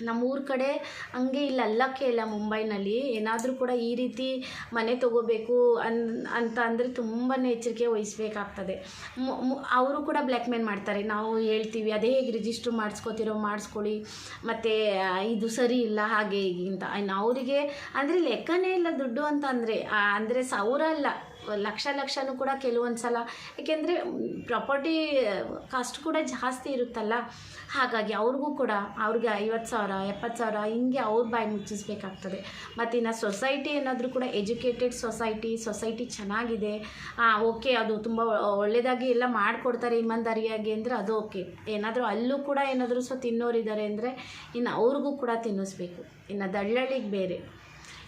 ನಮ್ಮೂರ ಕಡೆ ಹಂಗೆ ಇಲ್ಲ, ಅಲ್ಲಕ್ಕೆ ಇಲ್ಲ ಮುಂಬೈನಲ್ಲಿ. ಏನಾದರೂ ಕೂಡ ಈ ರೀತಿ ಮನೆ ತೊಗೋಬೇಕು ಅನ್, ಅಂತ ಅಂದರೆ ತುಂಬಾ ಎಚ್ಚರಿಕೆ ವಹಿಸ್ಬೇಕಾಗ್ತದೆ. ಅವರು ಕೂಡ ಬ್ಲ್ಯಾಕ್ ಮೇಲ್ ಮಾಡ್ತಾರೆ. ನಾವು ಹೇಳ್ತೀವಿ, ಅದೇ ಹೇಗೆ ರಿಜಿಸ್ಟ್ರ್ ಮಾಡಿಸ್ಕೋತಿರೋ ಮಾಡಿಸ್ಕೊಳ್ಳಿ, ಮತ್ತು ಇದು ಸರಿ ಇಲ್ಲ, ಹಾಗೆ ಹೀಗೆ ಅಂತ. ಅವರಿಗೆ ಅಂದರೆ ಲೆಕ್ಕನೇ ಇಲ್ಲ ದುಡ್ಡು ಅಂತ ಅಂದರೆ ಅಂದರೆ ಸಾವಿರ ಅಲ್ಲ. ಲಕ್ಷ ಲಕ್ಷನೂ ಕೂಡ ಕೆಲವೊಂದು ಸಲ, ಏಕೆಂದರೆ ಪ್ರಾಪರ್ಟಿ, ಕಾಸ್ಟ್ ಕೂಡ ಜಾಸ್ತಿ ಇರುತ್ತಲ್ಲ. ಹಾಗಾಗಿ ಅವ್ರಿಗೂ ಕೂಡ ಅವ್ರಿಗೆ ಐವತ್ತು ಸಾವಿರ, ಎಪ್ಪತ್ತು ಸಾವಿರ ಹಿಂಗೆ ಅವ್ರ ಬಾಯಿ ಮುಚ್ಚಿಸ್ಬೇಕಾಗ್ತದೆ. ಮತ್ತು ಇನ್ನು ಸೊಸೈಟಿ ಏನಾದರೂ ಕೂಡ ಎಜುಕೇಟೆಡ್ ಸೊಸೈಟಿ ಸೊಸೈಟಿ ಚೆನ್ನಾಗಿದೆ ಓಕೆ, ಅದು ತುಂಬ ಒಳ್ಳೆಯದಾಗಿ ಎಲ್ಲ ಮಾಡಿಕೊಡ್ತಾರೆ ಇಮಾನ್ದಾರಿಯಾಗಿ ಅಂದರೆ ಅದು ಓಕೆ. ಏನಾದರೂ ಅಲ್ಲೂ ಕೂಡ ಏನಾದರೂ ಸೊ ತಿನ್ನೋರಿದ್ದಾರೆ ಅಂದರೆ ಇನ್ನು ಅವ್ರಿಗೂ ಕೂಡ ತಿನ್ನಿಸ್ಬೇಕು. ಇನ್ನು ದಳ್ಳಾಳಿಗೆ ಬೇರೆ.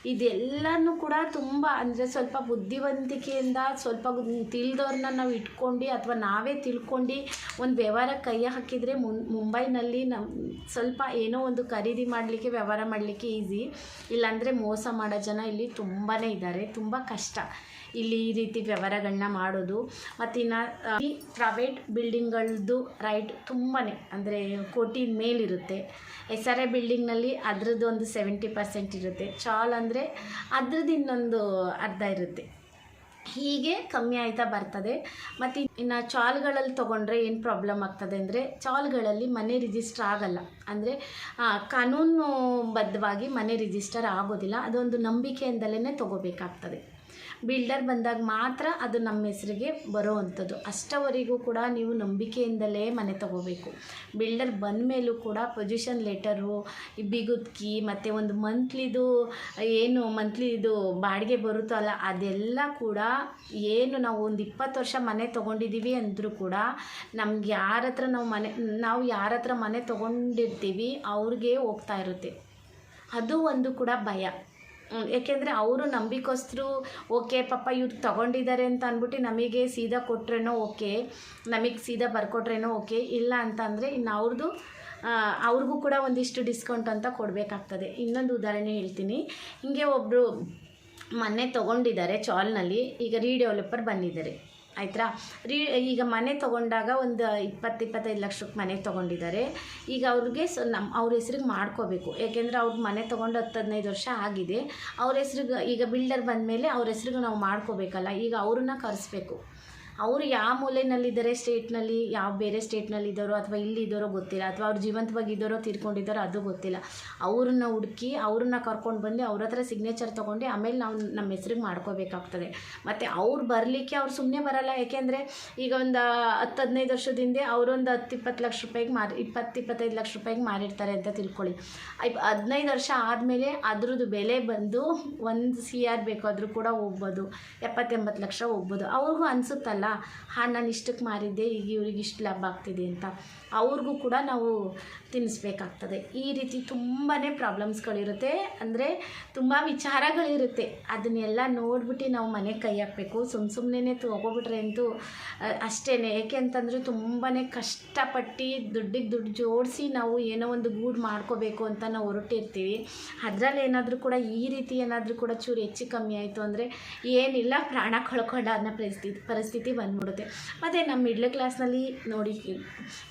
ಇದೆಲ್ಲನೂ ಕೂಡ ತುಂಬ, ಅಂದರೆ ಸ್ವಲ್ಪ ಬುದ್ಧಿವಂತಿಕೆಯಿಂದ ಸ್ವಲ್ಪ ತಿಳಿದವ್ರನ್ನ ನಾವು ಇಟ್ಕೊಂಡು ಅಥವಾ ನಾವೇ ತಿಳ್ಕೊಂಡು ಒಂದು ವ್ಯವಹಾರ ಕೈ ಹಾಕಿದರೆ ಮುಂಬೈನಲ್ಲಿ ನಮ್ಮ ಸ್ವಲ್ಪ ಏನೋ ಒಂದು ಖರೀದಿ ಮಾಡಲಿಕ್ಕೆ, ವ್ಯವಹಾರ ಮಾಡಲಿಕ್ಕೆ ಈಸಿ ಇಲ್ಲಾಂದರೆ ಮೋಸ ಮಾಡೋ ಜನ ಇಲ್ಲಿ ತುಂಬಾ ಇದ್ದಾರೆ. ತುಂಬ ಕಷ್ಟ. ಇಲ್ಲಿ ಈ ರೀತಿ ವ್ಯವಹಾರಗಳನ್ನ ಮಾಡೋದು. ಮತ್ತು ಇನ್ನು ಈ ಪ್ರೈವೇಟ್ ಬಿಲ್ಡಿಂಗ್ಗಳದ್ದು ರೈಟ್ ತುಂಬಾ ಅಂದರೆ ಕೋಟಿ ಮೇಲಿರುತ್ತೆ. ಎಸ್ ಆರ್ ಎ ಬಿಲ್ಡಿಂಗ್ನಲ್ಲಿ ಅದ್ರದ್ದು ಒಂದು ಸೆವೆಂಟಿ ಪರ್ಸೆಂಟ್ ಇರುತ್ತೆ. ಚಾಲ್ ಅಂದರೆ ಅದ್ರದ್ದು ಇನ್ನೊಂದು ಅರ್ಧ ಇರುತ್ತೆ. ಹೀಗೆ ಕಮ್ಮಿ ಆಯ್ತಾ ಬರ್ತದೆ. ಮತ್ತು ಇನ್ನು ಚಾಲ್ಗಳಲ್ಲಿ ತೊಗೊಂಡ್ರೆ ಏನು ಪ್ರಾಬ್ಲಮ್ ಆಗ್ತದೆ ಅಂದರೆ ಚಾಲ್ಗಳಲ್ಲಿ ಮನೆ ರಿಜಿಸ್ಟರ್ ಆಗಲ್ಲ. ಅಂದರೆ ಕಾನೂನು ಬದ್ಧವಾಗಿ ಮನೆ ರಿಜಿಸ್ಟರ್ ಆಗೋದಿಲ್ಲ. ಅದೊಂದು ನಂಬಿಕೆಯಿಂದಲೇ ತೊಗೋಬೇಕಾಗ್ತದೆ. ಬಿಲ್ಡರ್ ಬಂದಾಗ ಮಾತ್ರ ಅದು ನಮ್ಮ ಹೆಸರಿಗೆ ಬರೋವಂಥದ್ದು. ಅಷ್ಟವರೆಗೂ ಕೂಡ ನೀವು ನಂಬಿಕೆಯಿಂದಲೇ ಮನೆ ತಗೋಬೇಕು. ಬಿಲ್ಡರ್ ಬಂದ ಮೇಲೂ ಕೂಡ ಪೊಸಿಷನ್ ಲೆಟರು ಬಿಗುತ್ಕಿ ಮತ್ತು ಒಂದು ಮಂತ್ಲಿದು ಏನು ಮಂತ್ಲಿದು ಬಾಡಿಗೆ ಬರುತ್ತಲ್ಲ ಅದೆಲ್ಲ ಕೂಡ ಏನು ನಾವು ಒಂದು ಇಪ್ಪತ್ತು ವರ್ಷ ಮನೆ ತೊಗೊಂಡಿದ್ದೀವಿ ಅಂದರೂ ಕೂಡ ನಮ್ಗೆ ಯಾರ ಹತ್ರ ನಾವು ಮನೆ, ನಾವು ಯಾರ ಹತ್ರ ಮನೆ ತೊಗೊಂಡಿರ್ತೀವಿ ಅವ್ರಿಗೆ ಹೋಗ್ತಾ ಇರುತ್ತೆ. ಅದು ಒಂದು ಕೂಡ ಭಯ. ಏಕೆಂದರೆ ಅವರು ನಂಬಿಕಸ್ತರು ಓಕೆ, ಪಾಪ ಇವ್ರು ತಗೊಂಡಿದ್ದಾರೆ ಅಂತ ಅಂದ್ಬಿಟ್ಟು ನಮಗೆ ಸೀದಾ ಕೊಟ್ರೇನೋ ಓಕೆ, ನಮಗೆ ಸೀದಾ ಬರ್ಕೊಟ್ರೇನೋ ಓಕೆ, ಇಲ್ಲ ಅಂತಂದರೆ ಇನ್ನು ಅವ್ರದ್ದು ಅವ್ರಿಗೂ ಕೂಡ ಒಂದಿಷ್ಟು ಡಿಸ್ಕೌಂಟ್ ಅಂತ ಕೊಡಬೇಕಾಗ್ತದೆ. ಇನ್ನೊಂದು ಉದಾಹರಣೆ ಹೇಳ್ತೀನಿ. ಹಿಂಗೆ ಒಬ್ಬರು ಮೊನ್ನೆ ತೊಗೊಂಡಿದ್ದಾರೆ, ಚಾಲ್ನಲ್ಲಿ, ಈಗ ರೀಡೆವಲಪರ್ ಬಂದಿದ್ದಾರೆ. ಆಯ್ತಾ? ರೀ, ಈಗ ಮನೆ ತೊಗೊಂಡಾಗ ಒಂದು ಇಪ್ಪತ್ತು, ಇಪ್ಪತ್ತೈದು ಲಕ್ಷಕ್ಕೆ ಮನೆ ತೊಗೊಂಡಿದ್ದಾರೆ. ಈಗ ಅವ್ರಿಗೆ ಸೊ ನಮ್ಮ ಅವ್ರ ಹೆಸ್ರಿಗೆ ಮಾಡ್ಕೋಬೇಕು. ಏಕೆಂದರೆ ಅವ್ರ ಮನೆ ತೊಗೊಂಡು ಹತ್ತು, ಹದಿನೈದು ವರ್ಷ ಆಗಿದೆ. ಅವ್ರ ಹೆಸ್ರಿಗೆ, ಈಗ ಬಿಲ್ಡರ್ ಬಂದಮೇಲೆ ಅವ್ರ ಹೆಸ್ರಿಗೆ ನಾವು ಮಾಡ್ಕೋಬೇಕಲ್ಲ. ಈಗ ಅವ್ರನ್ನ ಕರೆಸ್ಬೇಕು. ಅವರು ಯಾವ ಮೂಲೆಯಲ್ಲಿದ್ದಾರೆ ಸ್ಟೇಟ್ನಲ್ಲಿ, ಯಾವ ಬೇರೆ ಸ್ಟೇಟ್ನಲ್ಲಿ ಇದ್ದಾರೋ ಅಥವಾ ಇಲ್ಲಿ ಇದ್ದಾರೋ ಗೊತ್ತಿಲ್ಲ, ಅಥವಾ ಅವ್ರು ಜೀವಂತವಾಗಿ ಇದ್ದಾರೋ ತೀರ್ಕೊಂಡಿದ್ದಾರೋ ಅದು ಗೊತ್ತಿಲ್ಲ. ಅವ್ರನ್ನ ಹುಡುಕಿ, ಅವ್ರನ್ನ ಕರ್ಕೊಂಡು ಬಂದು ಅವ್ರ ಹತ್ರ ಸಿಗ್ನೇಚರ್ ತೊಗೊಂಡು ಆಮೇಲೆ ನಾವು ನಮ್ಮ ಹೆಸ್ರಿಗೆ ಮಾಡ್ಕೋಬೇಕಾಗ್ತದೆ. ಮತ್ತು ಅವ್ರು ಬರಲಿಕ್ಕೆ ಅವ್ರು ಸುಮ್ಮನೆ ಬರಲ್ಲ. ಯಾಕೆಂದರೆ ಈಗ ಒಂದು ಹತ್ತು, ಹದಿನೈದು ವರ್ಷದ ಹಿಂದೆ ಅವರೊಂದು ಹತ್ತು, ಇಪ್ಪತ್ತು ಲಕ್ಷ ರೂಪಾಯಿಗೆ ಮಾರಿ, ಇಪ್ಪತ್ತು, ಇಪ್ಪತ್ತೈದು ಲಕ್ಷ ರೂಪಾಯಿಗೆ ಮಾರಿರ್ತಾರೆ ಅಂತ ತಿಳ್ಕೊಳ್ಳಿ. ಹದಿನೈದು ವರ್ಷ ಆದಮೇಲೆ ಅದ್ರದ್ದು ಬೆಲೆ ಬಂದು ಒಂದು ಸಿ ಆರ್ ಬೇಕಾದರೂ ಕೂಡ ಹೋಗ್ಬೋದು. ಎಪ್ಪತ್ತೆಂಬತ್ತು ಲಕ್ಷ ಹೋಗ್ಬೋದು. ಅವ್ರಿಗೂ ಅನಿಸುತ್ತಲ್ಲ ಹಾಂ ನಾನು ಇಷ್ಟಕ್ಕೆ ಮಾರಿದ್ದೆ ಈಗ ಇವ್ರಿಗೆ ಇಷ್ಟು ಲಾಭ ಆಗ್ತಿದೆ ಅಂತ. ಅವ್ರಿಗೂ ಕೂಡ ನಾವು ತಿನ್ನಿಸ್ಬೇಕಾಗ್ತದೆ. ಈ ರೀತಿ ತುಂಬಾ ಪ್ರಾಬ್ಲಮ್ಸ್ಗಳಿರುತ್ತೆ. ಅಂದರೆ ತುಂಬ ವಿಚಾರಗಳಿರುತ್ತೆ. ಅದನ್ನೆಲ್ಲ ನೋಡ್ಬಿಟ್ಟು ನಾವು ಮನೆಗೆ ಕೈ ಹಾಕಬೇಕು. ಸುಮ್ಮ ಸುಮ್ಮನೆ ತೊಗೊಬಿಟ್ರೆ ಅಂತೂ ಅಷ್ಟೇ ಏಕೆ ಅಂತಂದರೆ ತುಂಬಾ ಕಷ್ಟಪಟ್ಟು ದುಡ್ಡಿಗೆ ದುಡ್ಡು ಜೋಡಿಸಿ ನಾವು ಏನೋ ಒಂದು ಗೂಡು ಮಾಡ್ಕೋಬೇಕು ಅಂತ ನಾವು ಹೊರಟಿರ್ತೀವಿ. ಅದರಲ್ಲಿ ಏನಾದರೂ ಕೂಡ ಈ ರೀತಿ ಏನಾದರೂ ಕೂಡ ಚೂರು ಹೆಚ್ಚು ಕಮ್ಮಿ ಆಯಿತು ಅಂದರೆ ಏನಿಲ್ಲ, ಪ್ರಾಣ ಕಳ್ಕೊಂಡ ಅನ್ನೋ ಪರಿಸ್ಥಿತಿ ಪರಿಸ್ಥಿತಿ ಬಂದ್ಬಿಡುತ್ತೆ. ಮತ್ತು ನಮ್ಮ ಮಿಡ್ಲ್ ಕ್ಲಾಸ್ನಲ್ಲಿ ನೋಡಿ,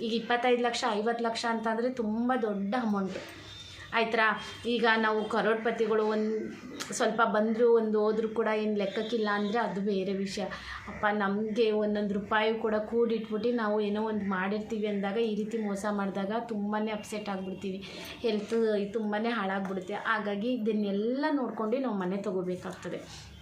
ಈಗ ಇಪ್ಪತ್ತೈದು ಲಕ್ಷ, ಐವತ್ತು ಲಕ್ಷ ಅಂತಂದರೆ ತುಂಬ ದೊಡ್ಡ ಅಮೌಂಟು ಆಯ್ತಾ ಈಗ ನಾವು ಕರೋಡ್ಪತಿಗಳು ಒಂದು ಸ್ವಲ್ಪ ಬಂದರೂ, ಒಂದು ಹೋದರೂ ಕೂಡ ಏನು ಲೆಕ್ಕಕ್ಕಿಲ್ಲ ಅಂದರೆ ಅದು ಬೇರೆ ವಿಷಯ. ಅಪ್ಪ, ನಮಗೆ ಒಂದೊಂದು ರೂಪಾಯಿ ಕೂಡ ಕೂಡಿಟ್ಬಿಟ್ಟು ನಾವು ಏನೋ ಒಂದು ಮಾಡಿರ್ತೀವಿ ಅಂದಾಗ ಈ ರೀತಿ ಮೋಸ ಮಾಡಿದಾಗ ತುಂಬಾ ಅಪ್ಸೆಟ್ ಆಗಿಬಿಡ್ತೀವಿ. ಹೆಲ್ತ್ ತುಂಬಾ ಹಾಳಾಗ್ಬಿಡುತ್ತೆ. ಹಾಗಾಗಿ ಇದನ್ನೆಲ್ಲ ನೋಡ್ಕೊಂಡು ನಾವು ಮನೆ ತೊಗೋಬೇಕಾಗ್ತದೆ.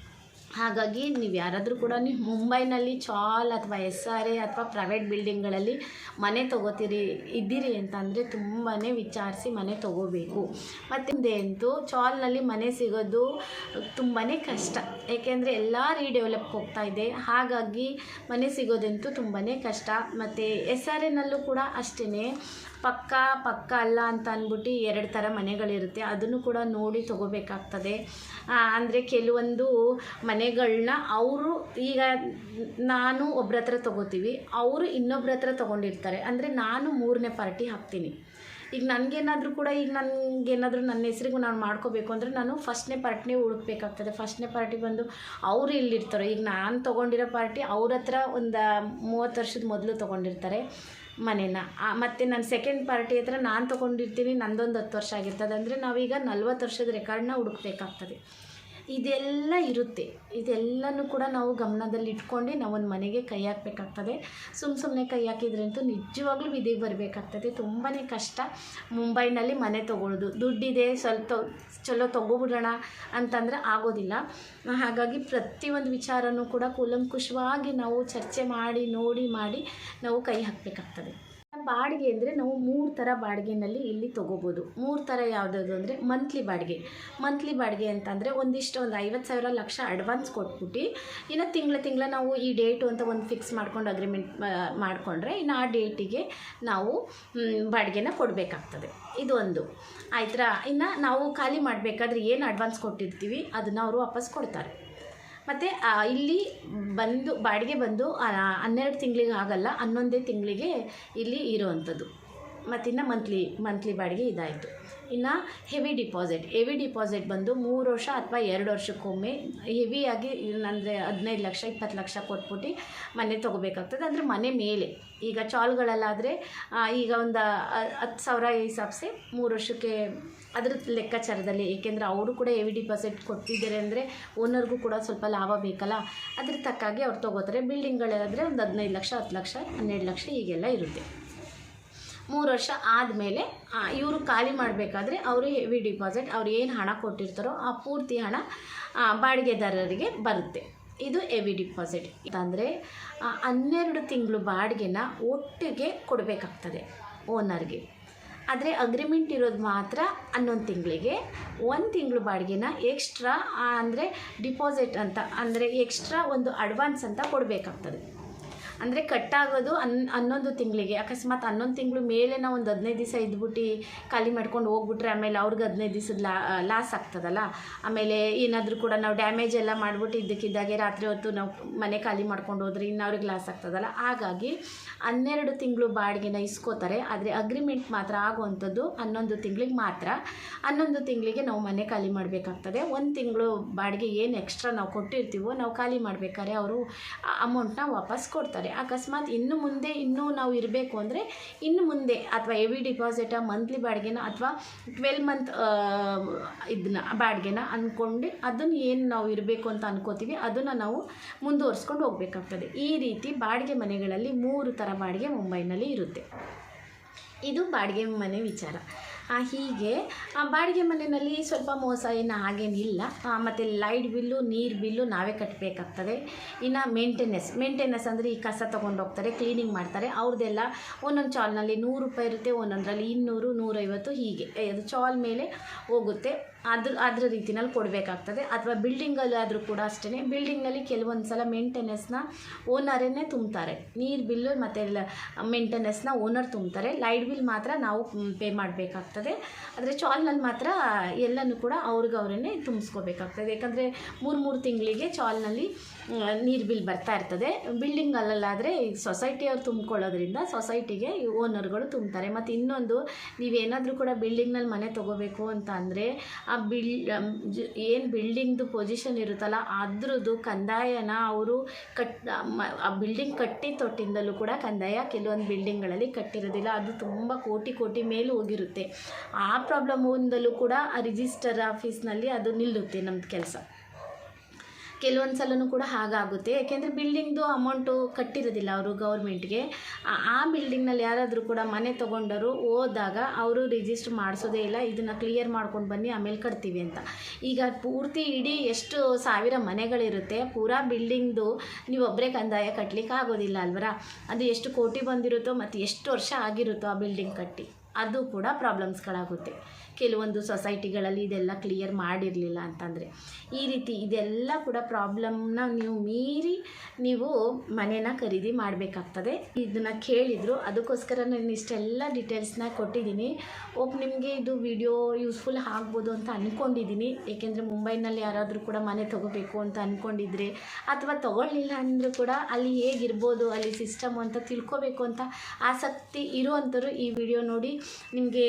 ಹಾಗಾಗಿ ನೀವು ಯಾರಾದರೂ ಕೂಡ ನೀವು ಮುಂಬೈನಲ್ಲಿ ಚಾಲ್ ಅಥವಾ ಎಸ್ ಆರ್ ಎ ಅಥವಾ ಪ್ರೈವೇಟ್ ಬಿಲ್ಡಿಂಗ್ಗಳಲ್ಲಿ ಮನೆ ತೊಗೋತೀರಿ, ಇದ್ದೀರಿ ಅಂತಂದರೆ ತುಂಬಾ ವಿಚಾರಿಸಿ ಮನೆ ತೊಗೋಬೇಕು. ಮತ್ತು ಅಂತೂ ಚಾಲ್ನಲ್ಲಿ ಮನೆ ಸಿಗೋದು ತುಂಬಾ ಕಷ್ಟ. ಏಕೆಂದರೆ ಎಲ್ಲ ರೀಡೆವಲಪ್ ಹೋಗ್ತಾ ಇದೆ. ಹಾಗಾಗಿ ಮನೆ ಸಿಗೋದಂತೂ ತುಂಬಾ ಕಷ್ಟ. ಮತ್ತು ಎಸ್ ಆರ್ ಎನಲ್ಲೂ ಕೂಡ ಅಷ್ಟೇ ಪಕ್ಕ ಪಕ್ಕ ಅಲ್ಲ ಅಂತ ಅಂದ್ಬಿಟ್ಟು ಎರಡು ಥರ ಮನೆಗಳಿರುತ್ತೆ. ಅದನ್ನು ಕೂಡ ನೋಡಿ ತೊಗೋಬೇಕಾಗ್ತದೆ. ಅಂದರೆ ಕೆಲವೊಂದು ಮನೆಗಳನ್ನ ಅವರು ಈಗ ನಾನು ಒಬ್ರ ಹತ್ರ ತೊಗೋತೀವಿ. ಅವರು ಇನ್ನೊಬ್ರ ಹತ್ರ ತೊಗೊಂಡಿರ್ತಾರೆ. ಅಂದರೆ ನಾನು ಮೂರನೇ ಪಾರ್ಟಿ ಹಾಕ್ತೀನಿ. ಈಗ ನನಗೇನಾದರೂ ಕೂಡ ಈಗ ನನಗೇನಾದರೂ ನನ್ನ ಹೆಸ್ರಿಗೂ ನಾನು ಮಾಡ್ಕೋಬೇಕು ಅಂದರೆ ನಾನು ಫಸ್ಟ್ನೇ ಪಾರ್ಟಿನೇ ಹುಡುಕ್ಬೇಕಾಗ್ತದೆ. ಫಸ್ಟ್ನೇ ಪಾರ್ಟಿ ಬಂದು ಅವರು ಇಲ್ಲಿರ್ತಾರೆ ಈಗ ನಾನು ತೊಗೊಂಡಿರೋ ಪಾರ್ಟಿ ಅವ್ರ ಹತ್ರ ಒಂದು ಮೂವತ್ತು ವರ್ಷದ ಮೊದಲು ತೊಗೊಂಡಿರ್ತಾರೆ. ಮನೇನ. ಮತ್ತು ನಾನು ಸೆಕೆಂಡ್ ಪಾರ್ಟಿ ಹತ್ರ ನಾನು ತೊಗೊಂಡಿರ್ತೀನಿ, ನಂದೊಂದು ಹತ್ತು ವರ್ಷ ಆಗಿರ್ತದೆ. ಅಂದರೆ ನಾವೀಗ ನಲ್ವತ್ತು ವರ್ಷದ ರೆಕಾರ್ಡನ್ನ ಹುಡುಕ್ಬೇಕಾಗ್ತದೆ. ಇದೆಲ್ಲ ಇರುತ್ತೆ. ಇದೆಲ್ಲನೂ ಕೂಡ ನಾವು ಗಮನದಲ್ಲಿ ಇಟ್ಕೊಂಡೆ ನಾವೊಂದು ಮನೆಗೆ ಕೈ ಹಾಕಬೇಕಾಗ್ತದೆ. ಸುಮ್ಮ ಸುಮ್ಮನೆ ಕೈ ಹಾಕಿದ್ರಂತೂ ನಿಜವಾಗ್ಲೂ ವಿಧಿಗೆ ಬರಬೇಕಾಗ್ತದೆ. ತುಂಬಾ ಕಷ್ಟ ಮುಂಬೈನಲ್ಲಿ ಮನೆ ತೊಗೊಳ್ಳೋದು ದುಡ್ಡಿದೆ, ಸ್ವಲ್ಪ ಚಲೋ ತೊಗೊಬಿಡೋಣ ಅಂತಂದರೆ ಆಗೋದಿಲ್ಲ. ಹಾಗಾಗಿ ಪ್ರತಿಯೊಂದು ವಿಚಾರನೂ ಕೂಡ ಕೂಲಂಕುಷವಾಗಿ ನಾವು ಚರ್ಚೆ ಮಾಡಿ, ನೋಡಿ, ಮಾಡಿ ನಾವು ಕೈ ಹಾಕಬೇಕಾಗ್ತದೆ. ಬಾಡಿಗೆ ಅಂದರೆ ನಾವು ಮೂರು ಥರ ಬಾಡಿಗೆನಲ್ಲಿ ಇಲ್ಲಿ ತೊಗೋಬೋದು. ಮೂರು ಥರ ಯಾವುದಾದ್ರು ಅಂದರೆ ಮಂತ್ಲಿ ಬಾಡಿಗೆ. ಮಂತ್ಲಿ ಬಾಡಿಗೆ ಅಂತಂದರೆ ಒಂದಿಷ್ಟು ಒಂದು ಐವತ್ತು ಸಾವಿರ ಲಕ್ಷ ಅಡ್ವಾನ್ಸ್ ಕೊಟ್ಬಿಟ್ಟು, ಇನ್ನು ತಿಂಗಳ ತಿಂಗಳ ನಾವು ಈ ಡೇಟು ಅಂತ ಒಂದು ಫಿಕ್ಸ್ ಮಾಡ್ಕೊಂಡು ಅಗ್ರಿಮೆಂಟ್ ಮಾಡಿಕೊಂಡ್ರೆ ಇನ್ನು ಆ ಡೇಟಿಗೆ ನಾವು ಬಾಡಿಗೆನ ಕೊಡಬೇಕಾಗ್ತದೆ. ಇದೊಂದು ಆಯ್ತಾ ಇನ್ನು ನಾವು ಖಾಲಿ ಮಾಡಬೇಕಾದ್ರೆ ಏನು ಅಡ್ವಾನ್ಸ್ ಕೊಟ್ಟಿರ್ತೀವಿ, ಅದನ್ನು ಅವರು ವಾಪಸ್ ಕೊಡ್ತಾರೆ. ಮತ್ತು ಇಲ್ಲಿ ಬಂದು, ಬಾಡಿಗೆ ಬಂದು ಹನ್ನೆರಡು ತಿಂಗಳಿಗೆ ಆಗಲ್ಲ, ಹನ್ನೊಂದೇ ತಿಂಗಳಿಗೆ ಇಲ್ಲಿ ಇರುವಂಥದ್ದು. ಮತ್ತಿನ್ನು ಮಂತ್ಲಿ ಮಂತ್ಲಿ ಬಾಡಿಗೆ ಇದಾಯಿತು. ಇನ್ನು ಹೆವಿ ಡಿಪಾಸಿಟ್ ಹೆವಿ ಡಿಪಾಸಿಟ್ ಬಂದು ಮೂರು ವರ್ಷ ಅಥವಾ ಎರಡು ವರ್ಷಕ್ಕೊಮ್ಮೆ ಹೆವಿಯಾಗಿ ಅಂದರೆ ಹದಿನೈದು ಲಕ್ಷ, ಇಪ್ಪತ್ತು ಲಕ್ಷ ಕೊಟ್ಬಿಟ್ಟು ಮನೆ ತೊಗೋಬೇಕಾಗ್ತದೆ. ಅಂದರೆ ಮನೆ ಮೇಲೆ, ಈಗ ಚಾಲ್ಗಳಲ್ಲಾದರೆ ಈಗ ಒಂದು ಹತ್ತು ಸಾವಿರ ಹಿಸಾಬ್ಸೆ ಮೂರು ವರ್ಷಕ್ಕೆ ಅದ್ರ ಲೆಕ್ಕಾಚಾರದಲ್ಲಿ, ಏಕೆಂದರೆ ಅವರು ಕೂಡ ಹೆವಿ ಡಿಪಾಸಿಟ್ ಕೊಟ್ಟಿದ್ದಾರೆ ಅಂದರೆ ಓನರ್ಗೂ ಕೂಡ ಸ್ವಲ್ಪ ಲಾಭ ಬೇಕಲ್ಲ. ಅದ್ರ ತಕ್ಕಾಗಿ ಅವ್ರು ತೊಗೋತಾರೆ. ಬಿಲ್ಡಿಂಗ್ಗಳಾದರೆ ಒಂದು ಹದಿನೈದು ಲಕ್ಷ, ಹತ್ತು ಲಕ್ಷ, ಹನ್ನೆರಡು ಲಕ್ಷ ಹೀಗೆಲ್ಲ ಇರುತ್ತೆ. ಮೂರು ವರ್ಷ ಆದಮೇಲೆ ಇವರು ಖಾಲಿ ಮಾಡಬೇಕಾದ್ರೆ ಅವರು ಹೆವಿ ಡಿಪಾಸಿಟ್ ಅವ್ರು ಏನು ಹಣ ಕೊಟ್ಟಿರ್ತಾರೋ ಆ ಪೂರ್ತಿ ಹಣ ಬಾಡಿಗೆದಾರರಿಗೆ ಬರುತ್ತೆ. ಇದು ಎವಿ ಡಿಪಾಸಿಟ್ ಅಂದರೆ ಹನ್ನೆರಡು ತಿಂಗಳು ಬಾಡಿಗೆನ ಒಟ್ಟಿಗೆ ಕೊಡಬೇಕಾಗ್ತದೆ ಓನರ್ಗೆ ಆದರೆ ಅಗ್ರಿಮೆಂಟ್ ಇರೋದು ಮಾತ್ರ ಹನ್ನೊಂದು ತಿಂಗಳಿಗೆ. ಒಂದು ತಿಂಗಳು ಬಾಡಿಗೆನ ಎಕ್ಸ್ಟ್ರಾ ಅಂದರೆ ಡಿಪಾಸಿಟ್ ಅಂತ, ಅಂದರೆ ಎಕ್ಸ್ಟ್ರಾ ಒಂದು ಅಡ್ವಾನ್ಸ್ ಅಂತ ಕೊಡಬೇಕಾಗ್ತದೆ. ಅಂದರೆ ಕಟ್ಟಾಗೋದು ಅನ್ ಹನ್ನೊಂದು ತಿಂಗಳಿಗೆ. ಅಕಸ್ಮಾತ್ ಹನ್ನೊಂದು ತಿಂಗಳು ಮೇಲೆ ನಾವು ಒಂದು ಹದಿನೈದು ದಿವಸ ಇದ್ಬಿಟ್ಟು ಖಾಲಿ ಮಾಡ್ಕೊಂಡು ಹೋಗ್ಬಿಟ್ರೆ ಆಮೇಲೆ ಅವ್ರಿಗೆ ಹದಿನೈದು ದಿವಸದ ಲಾ ಲಾಸ್ ಆಗ್ತದಲ್ಲ? ಆಮೇಲೆ ಏನಾದರೂ ಕೂಡ ನಾವು ಡ್ಯಾಮೇಜ್ ಎಲ್ಲ ಮಾಡಿಬಿಟ್ಟು ಇದ್ದಕ್ಕಿದ್ದಾಗೆ ರಾತ್ರಿ ಹೊತ್ತು ನಾವು ಮನೆ ಖಾಲಿ ಮಾಡ್ಕೊಂಡು ಹೋದ್ರೆ ಇನ್ನು ಅವ್ರಿಗೆ ಲಾಸ್ ಆಗ್ತದಲ್ಲ? ಹಾಗಾಗಿ ಹನ್ನೆರಡು ತಿಂಗಳು ಬಾಡಿಗೆನ ಇಸ್ಕೋತಾರೆ. ಆದರೆ ಅಗ್ರಿಮೆಂಟ್ ಮಾತ್ರ ಆಗುವಂಥದ್ದು ಹನ್ನೊಂದು ತಿಂಗಳಿಗೆ ಮಾತ್ರ. ಹನ್ನೊಂದು ತಿಂಗಳಿಗೆ ನಾವು ಮನೆ ಖಾಲಿ ಮಾಡಬೇಕಾಗ್ತದೆ. ಒಂದು ತಿಂಗಳು ಬಾಡಿಗೆ ಏನು ಎಕ್ಸ್ಟ್ರಾ ನಾವು ಕೊಟ್ಟಿರ್ತೀವೋ ನಾವು ಖಾಲಿ ಮಾಡಬೇಕಾದ್ರೆ ಅವರು ಅಮೌಂಟ್ನ ವಾಪಸ್ ಕೊಡ್ತಾರೆ. ಅಕಸ್ಮಾತ್ ಇನ್ನು ಮುಂದೆ ಇನ್ನೂ ನಾವು ಇರಬೇಕು ಅಂದರೆ ಇನ್ನು ಮುಂದೆ ಅಥವಾ ಹೆವಿ ಡಿಪಾಸಿಟ ಮಂತ್ಲಿ ಬಾಡಿಗೆನ ಅಥವಾ ಟ್ವೆಲ್ ಮಂತ್ ಇದನ್ನ ಬಾಡಿಗೆನ ಅಂದ್ಕೊಂಡು ಅದನ್ನು ಏನು ನಾವು ಇರಬೇಕು ಅಂತ ಅನ್ಕೋತೀವಿ, ಅದನ್ನು ನಾವು ಮುಂದುವರ್ಸ್ಕೊಂಡು ಹೋಗಬೇಕಾಗ್ತದೆ. ಈ ರೀತಿ ಬಾಡಿಗೆ ಮನೆಗಳಲ್ಲಿ ಮೂರು ಥರ ಬಾಡಿಗೆ ಮುಂಬೈನಲ್ಲಿ ಇರುತ್ತೆ. ಇದು ಬಾಡಿಗೆ ಮನೆ ವಿಚಾರ. ಹೀಗೆ. ಬಾಡಿಗೆ ಮನೆಯಲ್ಲಿ ಸ್ವಲ್ಪ ಮೋಸ ಏನು ಹಾಗೇನಿಲ್ಲ ಮತ್ತು ಲೈಟ್ ಬಿಲ್ಲು ನೀರು ಬಿಲ್ಲು ನಾವೇ ಕಟ್ಟಬೇಕಾಗ್ತದೆ ಇನ್ನು ಮೇಂಟೆನೆನ್ಸ್ ಮೇಂಟೆನೆನ್ಸ್ ಅಂದರೆ ಈ ಕಸ ತೊಗೊಂಡು ಹೋಗ್ತಾರೆ ಕ್ಲೀನಿಂಗ್ ಮಾಡ್ತಾರೆ. ಅವ್ರದ್ದೆಲ್ಲ ಒಂದೊಂದು ಚಾಲ್ನಲ್ಲಿ ನೂರು ರೂಪಾಯಿ ಇರುತ್ತೆ, ಒಂದೊಂದರಲ್ಲಿ ಇನ್ನೂರು, ನೂರೈವತ್ತು ಹೀಗೆ. ಅದು ಚಾಲ್ ಮೇಲೆ ಹೋಗುತ್ತೆ. ಅದ್ರ ಅದ್ರ ರೀತಿನಲ್ಲಿ ಕೊಡಬೇಕಾಗ್ತದೆ. ಅಥವಾ ಬಿಲ್ಡಿಂಗಲ್ಲಾದರೂ ಕೂಡ ಅಷ್ಟೇ ಬಿಲ್ಡಿಂಗ್ನಲ್ಲಿ ಕೆಲವೊಂದು ಸಲ ಮೇಂಟೆನೆನ್ಸ್ನ ಓನರೇ ತುಂಬ್ತಾರೆ. ನೀರು ಬಿಲ್ಲು ಮತ್ತು ಮೇಂಟೆನೆನ್ಸ್ನ ಓನರ್ ತುಂಬ್ತಾರೆ. ಲೈಟ್ ಬಿಲ್ ಮಾತ್ರ ನಾವು ಪೇ ಮಾಡಬೇಕಾಗ್ತದೆ. ಆದರೆ ಚಾಲ್ನಲ್ಲಿ ಮಾತ್ರ ಎಲ್ಲನೂ ಕೂಡ ಅವ್ರಿಗೆ ಅವರೇ ತುಂಬಿಸ್ಕೋಬೇಕಾಗ್ತದೆ. ಯಾಕಂದರೆ ಮೂರು ಮೂರು ತಿಂಗಳಿಗೆ ಚಾಲ್ನಲ್ಲಿ ನೀರು ಬಿಲ್ ಬರ್ತಾ ಇರ್ತದೆ. ಬಿಲ್ಡಿಂಗಲ್ಲಾದರೆ ಈಗ ಸೊಸೈಟಿಯವ್ರು ತುಂಬ್ಕೊಳ್ಳೋದ್ರಿಂದ ಸೊಸೈಟಿಗೆ ಓನರ್ಗಳು ತುಂಬ್ತಾರೆ. ಮತ್ತು ಇನ್ನೊಂದು, ನೀವೇನಾದರೂ ಕೂಡ ಬಿಲ್ಡಿಂಗ್ನಲ್ಲಿ ಮನೆ ತೊಗೋಬೇಕು ಅಂತ ಅಂದರೆ ಆ ಬಿಲ್ ಏನು ಬಿಲ್ಡಿಂಗ್ದು ಪೊಸಿಷನ್ ಇರುತ್ತಲ್ಲ, ಅದ್ರದ್ದು ಕಂದಾಯನ ಅವರು ಕಟ್, ಆ ಬಿಲ್ಡಿಂಗ್ ಕಟ್ಟಿ ತೊಟ್ಟಿಂದಲೂ ಕೂಡ ಕಂದಾಯ ಕೆಲವೊಂದು ಬಿಲ್ಡಿಂಗ್ಗಳಲ್ಲಿ ಕಟ್ಟಿರೋದಿಲ್ಲ. ಅದು ತುಂಬ ಕೋಟಿ ಕೋಟಿ ಮೇಲೂ ಹೋಗಿರುತ್ತೆ. ಆ ಪ್ರಾಬ್ಲಮ್ ಒಂದಲ್ಲೂ ಕೂಡ ಆ ರಿಜಿಸ್ಟರ್ ಆಫೀಸ್ನಲ್ಲಿ ಅದು ನಿಲ್ಲುತ್ತೆ ನಮ್ಮದು ಕೆಲಸ. ಕೆಲವೊಂದು ಸಲನೂ ಕೂಡ ಹಾಗಾಗುತ್ತೆ. ಯಾಕೆಂದರೆ ಬಿಲ್ಡಿಂಗ್ದು ಅಮೌಂಟು ಕಟ್ಟಿರೋದಿಲ್ಲ ಅವರು ಗೌರ್ಮೆಂಟ್ಗೆ. ಆ- ಬಿಲ್ಡಿಂಗ್ನಲ್ಲಿ ಯಾರಾದರೂ ಕೂಡ ಮನೆ ತೊಗೊಂಡರು ಹೋದಾಗ ಅವರು ರಿಜಿಸ್ಟ್ರ್ ಮಾಡಿಸೋದೇ ಇಲ್ಲ, ಇದನ್ನು ಕ್ಲಿಯರ್ ಮಾಡ್ಕೊಂಡು ಬನ್ನಿ, ಆಮೇಲೆ ಕಟ್ತೀವಿ ಅಂತ. ಈಗ ಪೂರ್ತಿ ಇಡೀ ಎಷ್ಟು ಸಾವಿರ ಮನೆಗಳಿರುತ್ತೆ, ಪೂರಾ ಬಿಲ್ಡಿಂಗ್ದು ನೀವು ಒಬ್ಬರೇ ಕಂದಾಯ ಕಟ್ಟಲಿಕ್ಕೆ ಆಗೋದಿಲ್ಲ ಅಲ್ವರ? ಅದು ಎಷ್ಟು ಕೋಟಿ ಬಂದಿರುತ್ತೋ ಮತ್ತು ಎಷ್ಟು ವರ್ಷ ಆಗಿರುತ್ತೋ ಆ ಬಿಲ್ಡಿಂಗ್ ಕಟ್ಟಿ, ಅದು ಕೂಡ ಪ್ರಾಬ್ಲಮ್ಸ್ಗಳಾಗುತ್ತೆ. ಕೆಲವೊಂದು ಸೊಸೈಟಿಗಳಲ್ಲಿ ಇದೆಲ್ಲ ಕ್ಲಿಯರ್ ಮಾಡಿರಲಿಲ್ಲ ಅಂತಂದರೆ. ಈ ರೀತಿ ಇದೆಲ್ಲ ಕೂಡ ಪ್ರಾಬ್ಲಮ್ನ ನೀವು ಮೀರಿ ನೀವು ಮನೇನ ಖರೀದಿ ಮಾಡಬೇಕಾಗ್ತದೆ. ಇದನ್ನು ಕೇಳಿದರು. ಅದಕ್ಕೋಸ್ಕರ ನಾನು ಇಷ್ಟೆಲ್ಲ ಡೀಟೇಲ್ಸ್ನ ಕೊಟ್ಟಿದ್ದೀನಿ. ಓಪ್ ನಿಮಗೆ ಇದು ವಿಡಿಯೋ ಯೂಸ್ಫುಲ್ ಆಗ್ಬೋದು ಅಂತ ಅಂದ್ಕೊಂಡಿದ್ದೀನಿ ಏಕೆಂದರೆ ಮುಂಬೈನಲ್ಲಿ ಯಾರಾದರೂ ಕೂಡ ಮನೆ ತೊಗೋಬೇಕು ಅಂತ ಅಂದ್ಕೊಂಡಿದ್ರೆ ಅಥವಾ ತೊಗೊಳ್ಳಿಲ್ಲ ಅಂದರೂ ಕೂಡ ಅಲ್ಲಿ ಹೇಗಿರ್ಬೋದು, ಅಲ್ಲಿ ಸಿಸ್ಟಮ್ ಅಂತ ತಿಳ್ಕೊಬೇಕು ಅಂತ ಆಸಕ್ತಿ ಇರುವಂಥವ್ರು ಈ ವಿಡಿಯೋ ನೋಡಿ. ನಿಮಗೆ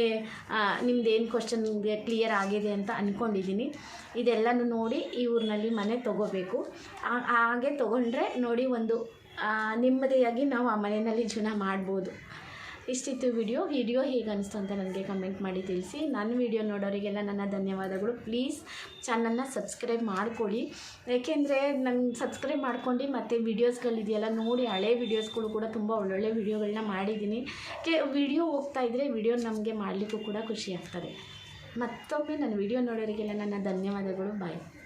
ನಿಮ್ದು ಏನು ಕ್ವಶನ್ಗೆ ಕ್ಲಿಯರ್ ಆಗಿದೆ ಅಂತ ಅಂದ್ಕೊಂಡಿದ್ದೀನಿ ಇದೆಲ್ಲನೂ ನೋಡಿ ಈ ಊರಿನಲ್ಲಿ ಮನೆ ತೊಗೋಬೇಕು. ಹಾಗೆ ತೊಗೊಂಡ್ರೆ ನೋಡಿ ಒಂದು ನೆಮ್ಮದಿಯಾಗಿ ನಾವು ಆ ಮನೆಯಲ್ಲಿ ಜೀವನ ಮಾಡ್ಬೋದು. ಇಷ್ಟಿತ್ತು ವಿಡಿಯೋ ವಿಡಿಯೋ ಹೇಗೆ ಅನಿಸ್ತು ಅಂತ ನನಗೆ ಕಮೆಂಟ್ ಮಾಡಿ ತಿಳಿಸಿ. ನನ್ನ ವಿಡಿಯೋ ನೋಡೋರಿಗೆಲ್ಲ ನನ್ನ ಧನ್ಯವಾದಗಳು. ಪ್ಲೀಸ್ ಚಾನಲ್ನ ಸಬ್ಸ್ಕ್ರೈಬ್ ಮಾಡಿಕೊಡಿ ಏಕೆಂದರೆ ನಂಗೆ ಸಬ್ಸ್ಕ್ರೈಬ್ ಮಾಡ್ಕೊಂಡು ಮತ್ತು ವೀಡಿಯೋಸ್ಗಳಿದೆಯಲ್ಲ ನೋಡಿ ಹಳೆ ವೀಡಿಯೋಸ್ಗಳು ಕೂಡ ತುಂಬ ಒಳ್ಳೊಳ್ಳೆ ವೀಡಿಯೋಗಳನ್ನ ಮಾಡಿದ್ದೀನಿ. ಕೆ ವಿಡಿಯೋ ಹೋಗ್ತಾ ಇದ್ದರೆ ವಿಡಿಯೋ ನಮಗೆ ಮಾಡಲಿಕ್ಕೂ ಕೂಡ ಖುಷಿ ಆಗ್ತದೆ. ಮತ್ತೊಮ್ಮೆ ನನ್ನ ವಿಡಿಯೋ ನೋಡೋರಿಗೆಲ್ಲ ನನ್ನ ಧನ್ಯವಾದಗಳು. ಬಾಯ್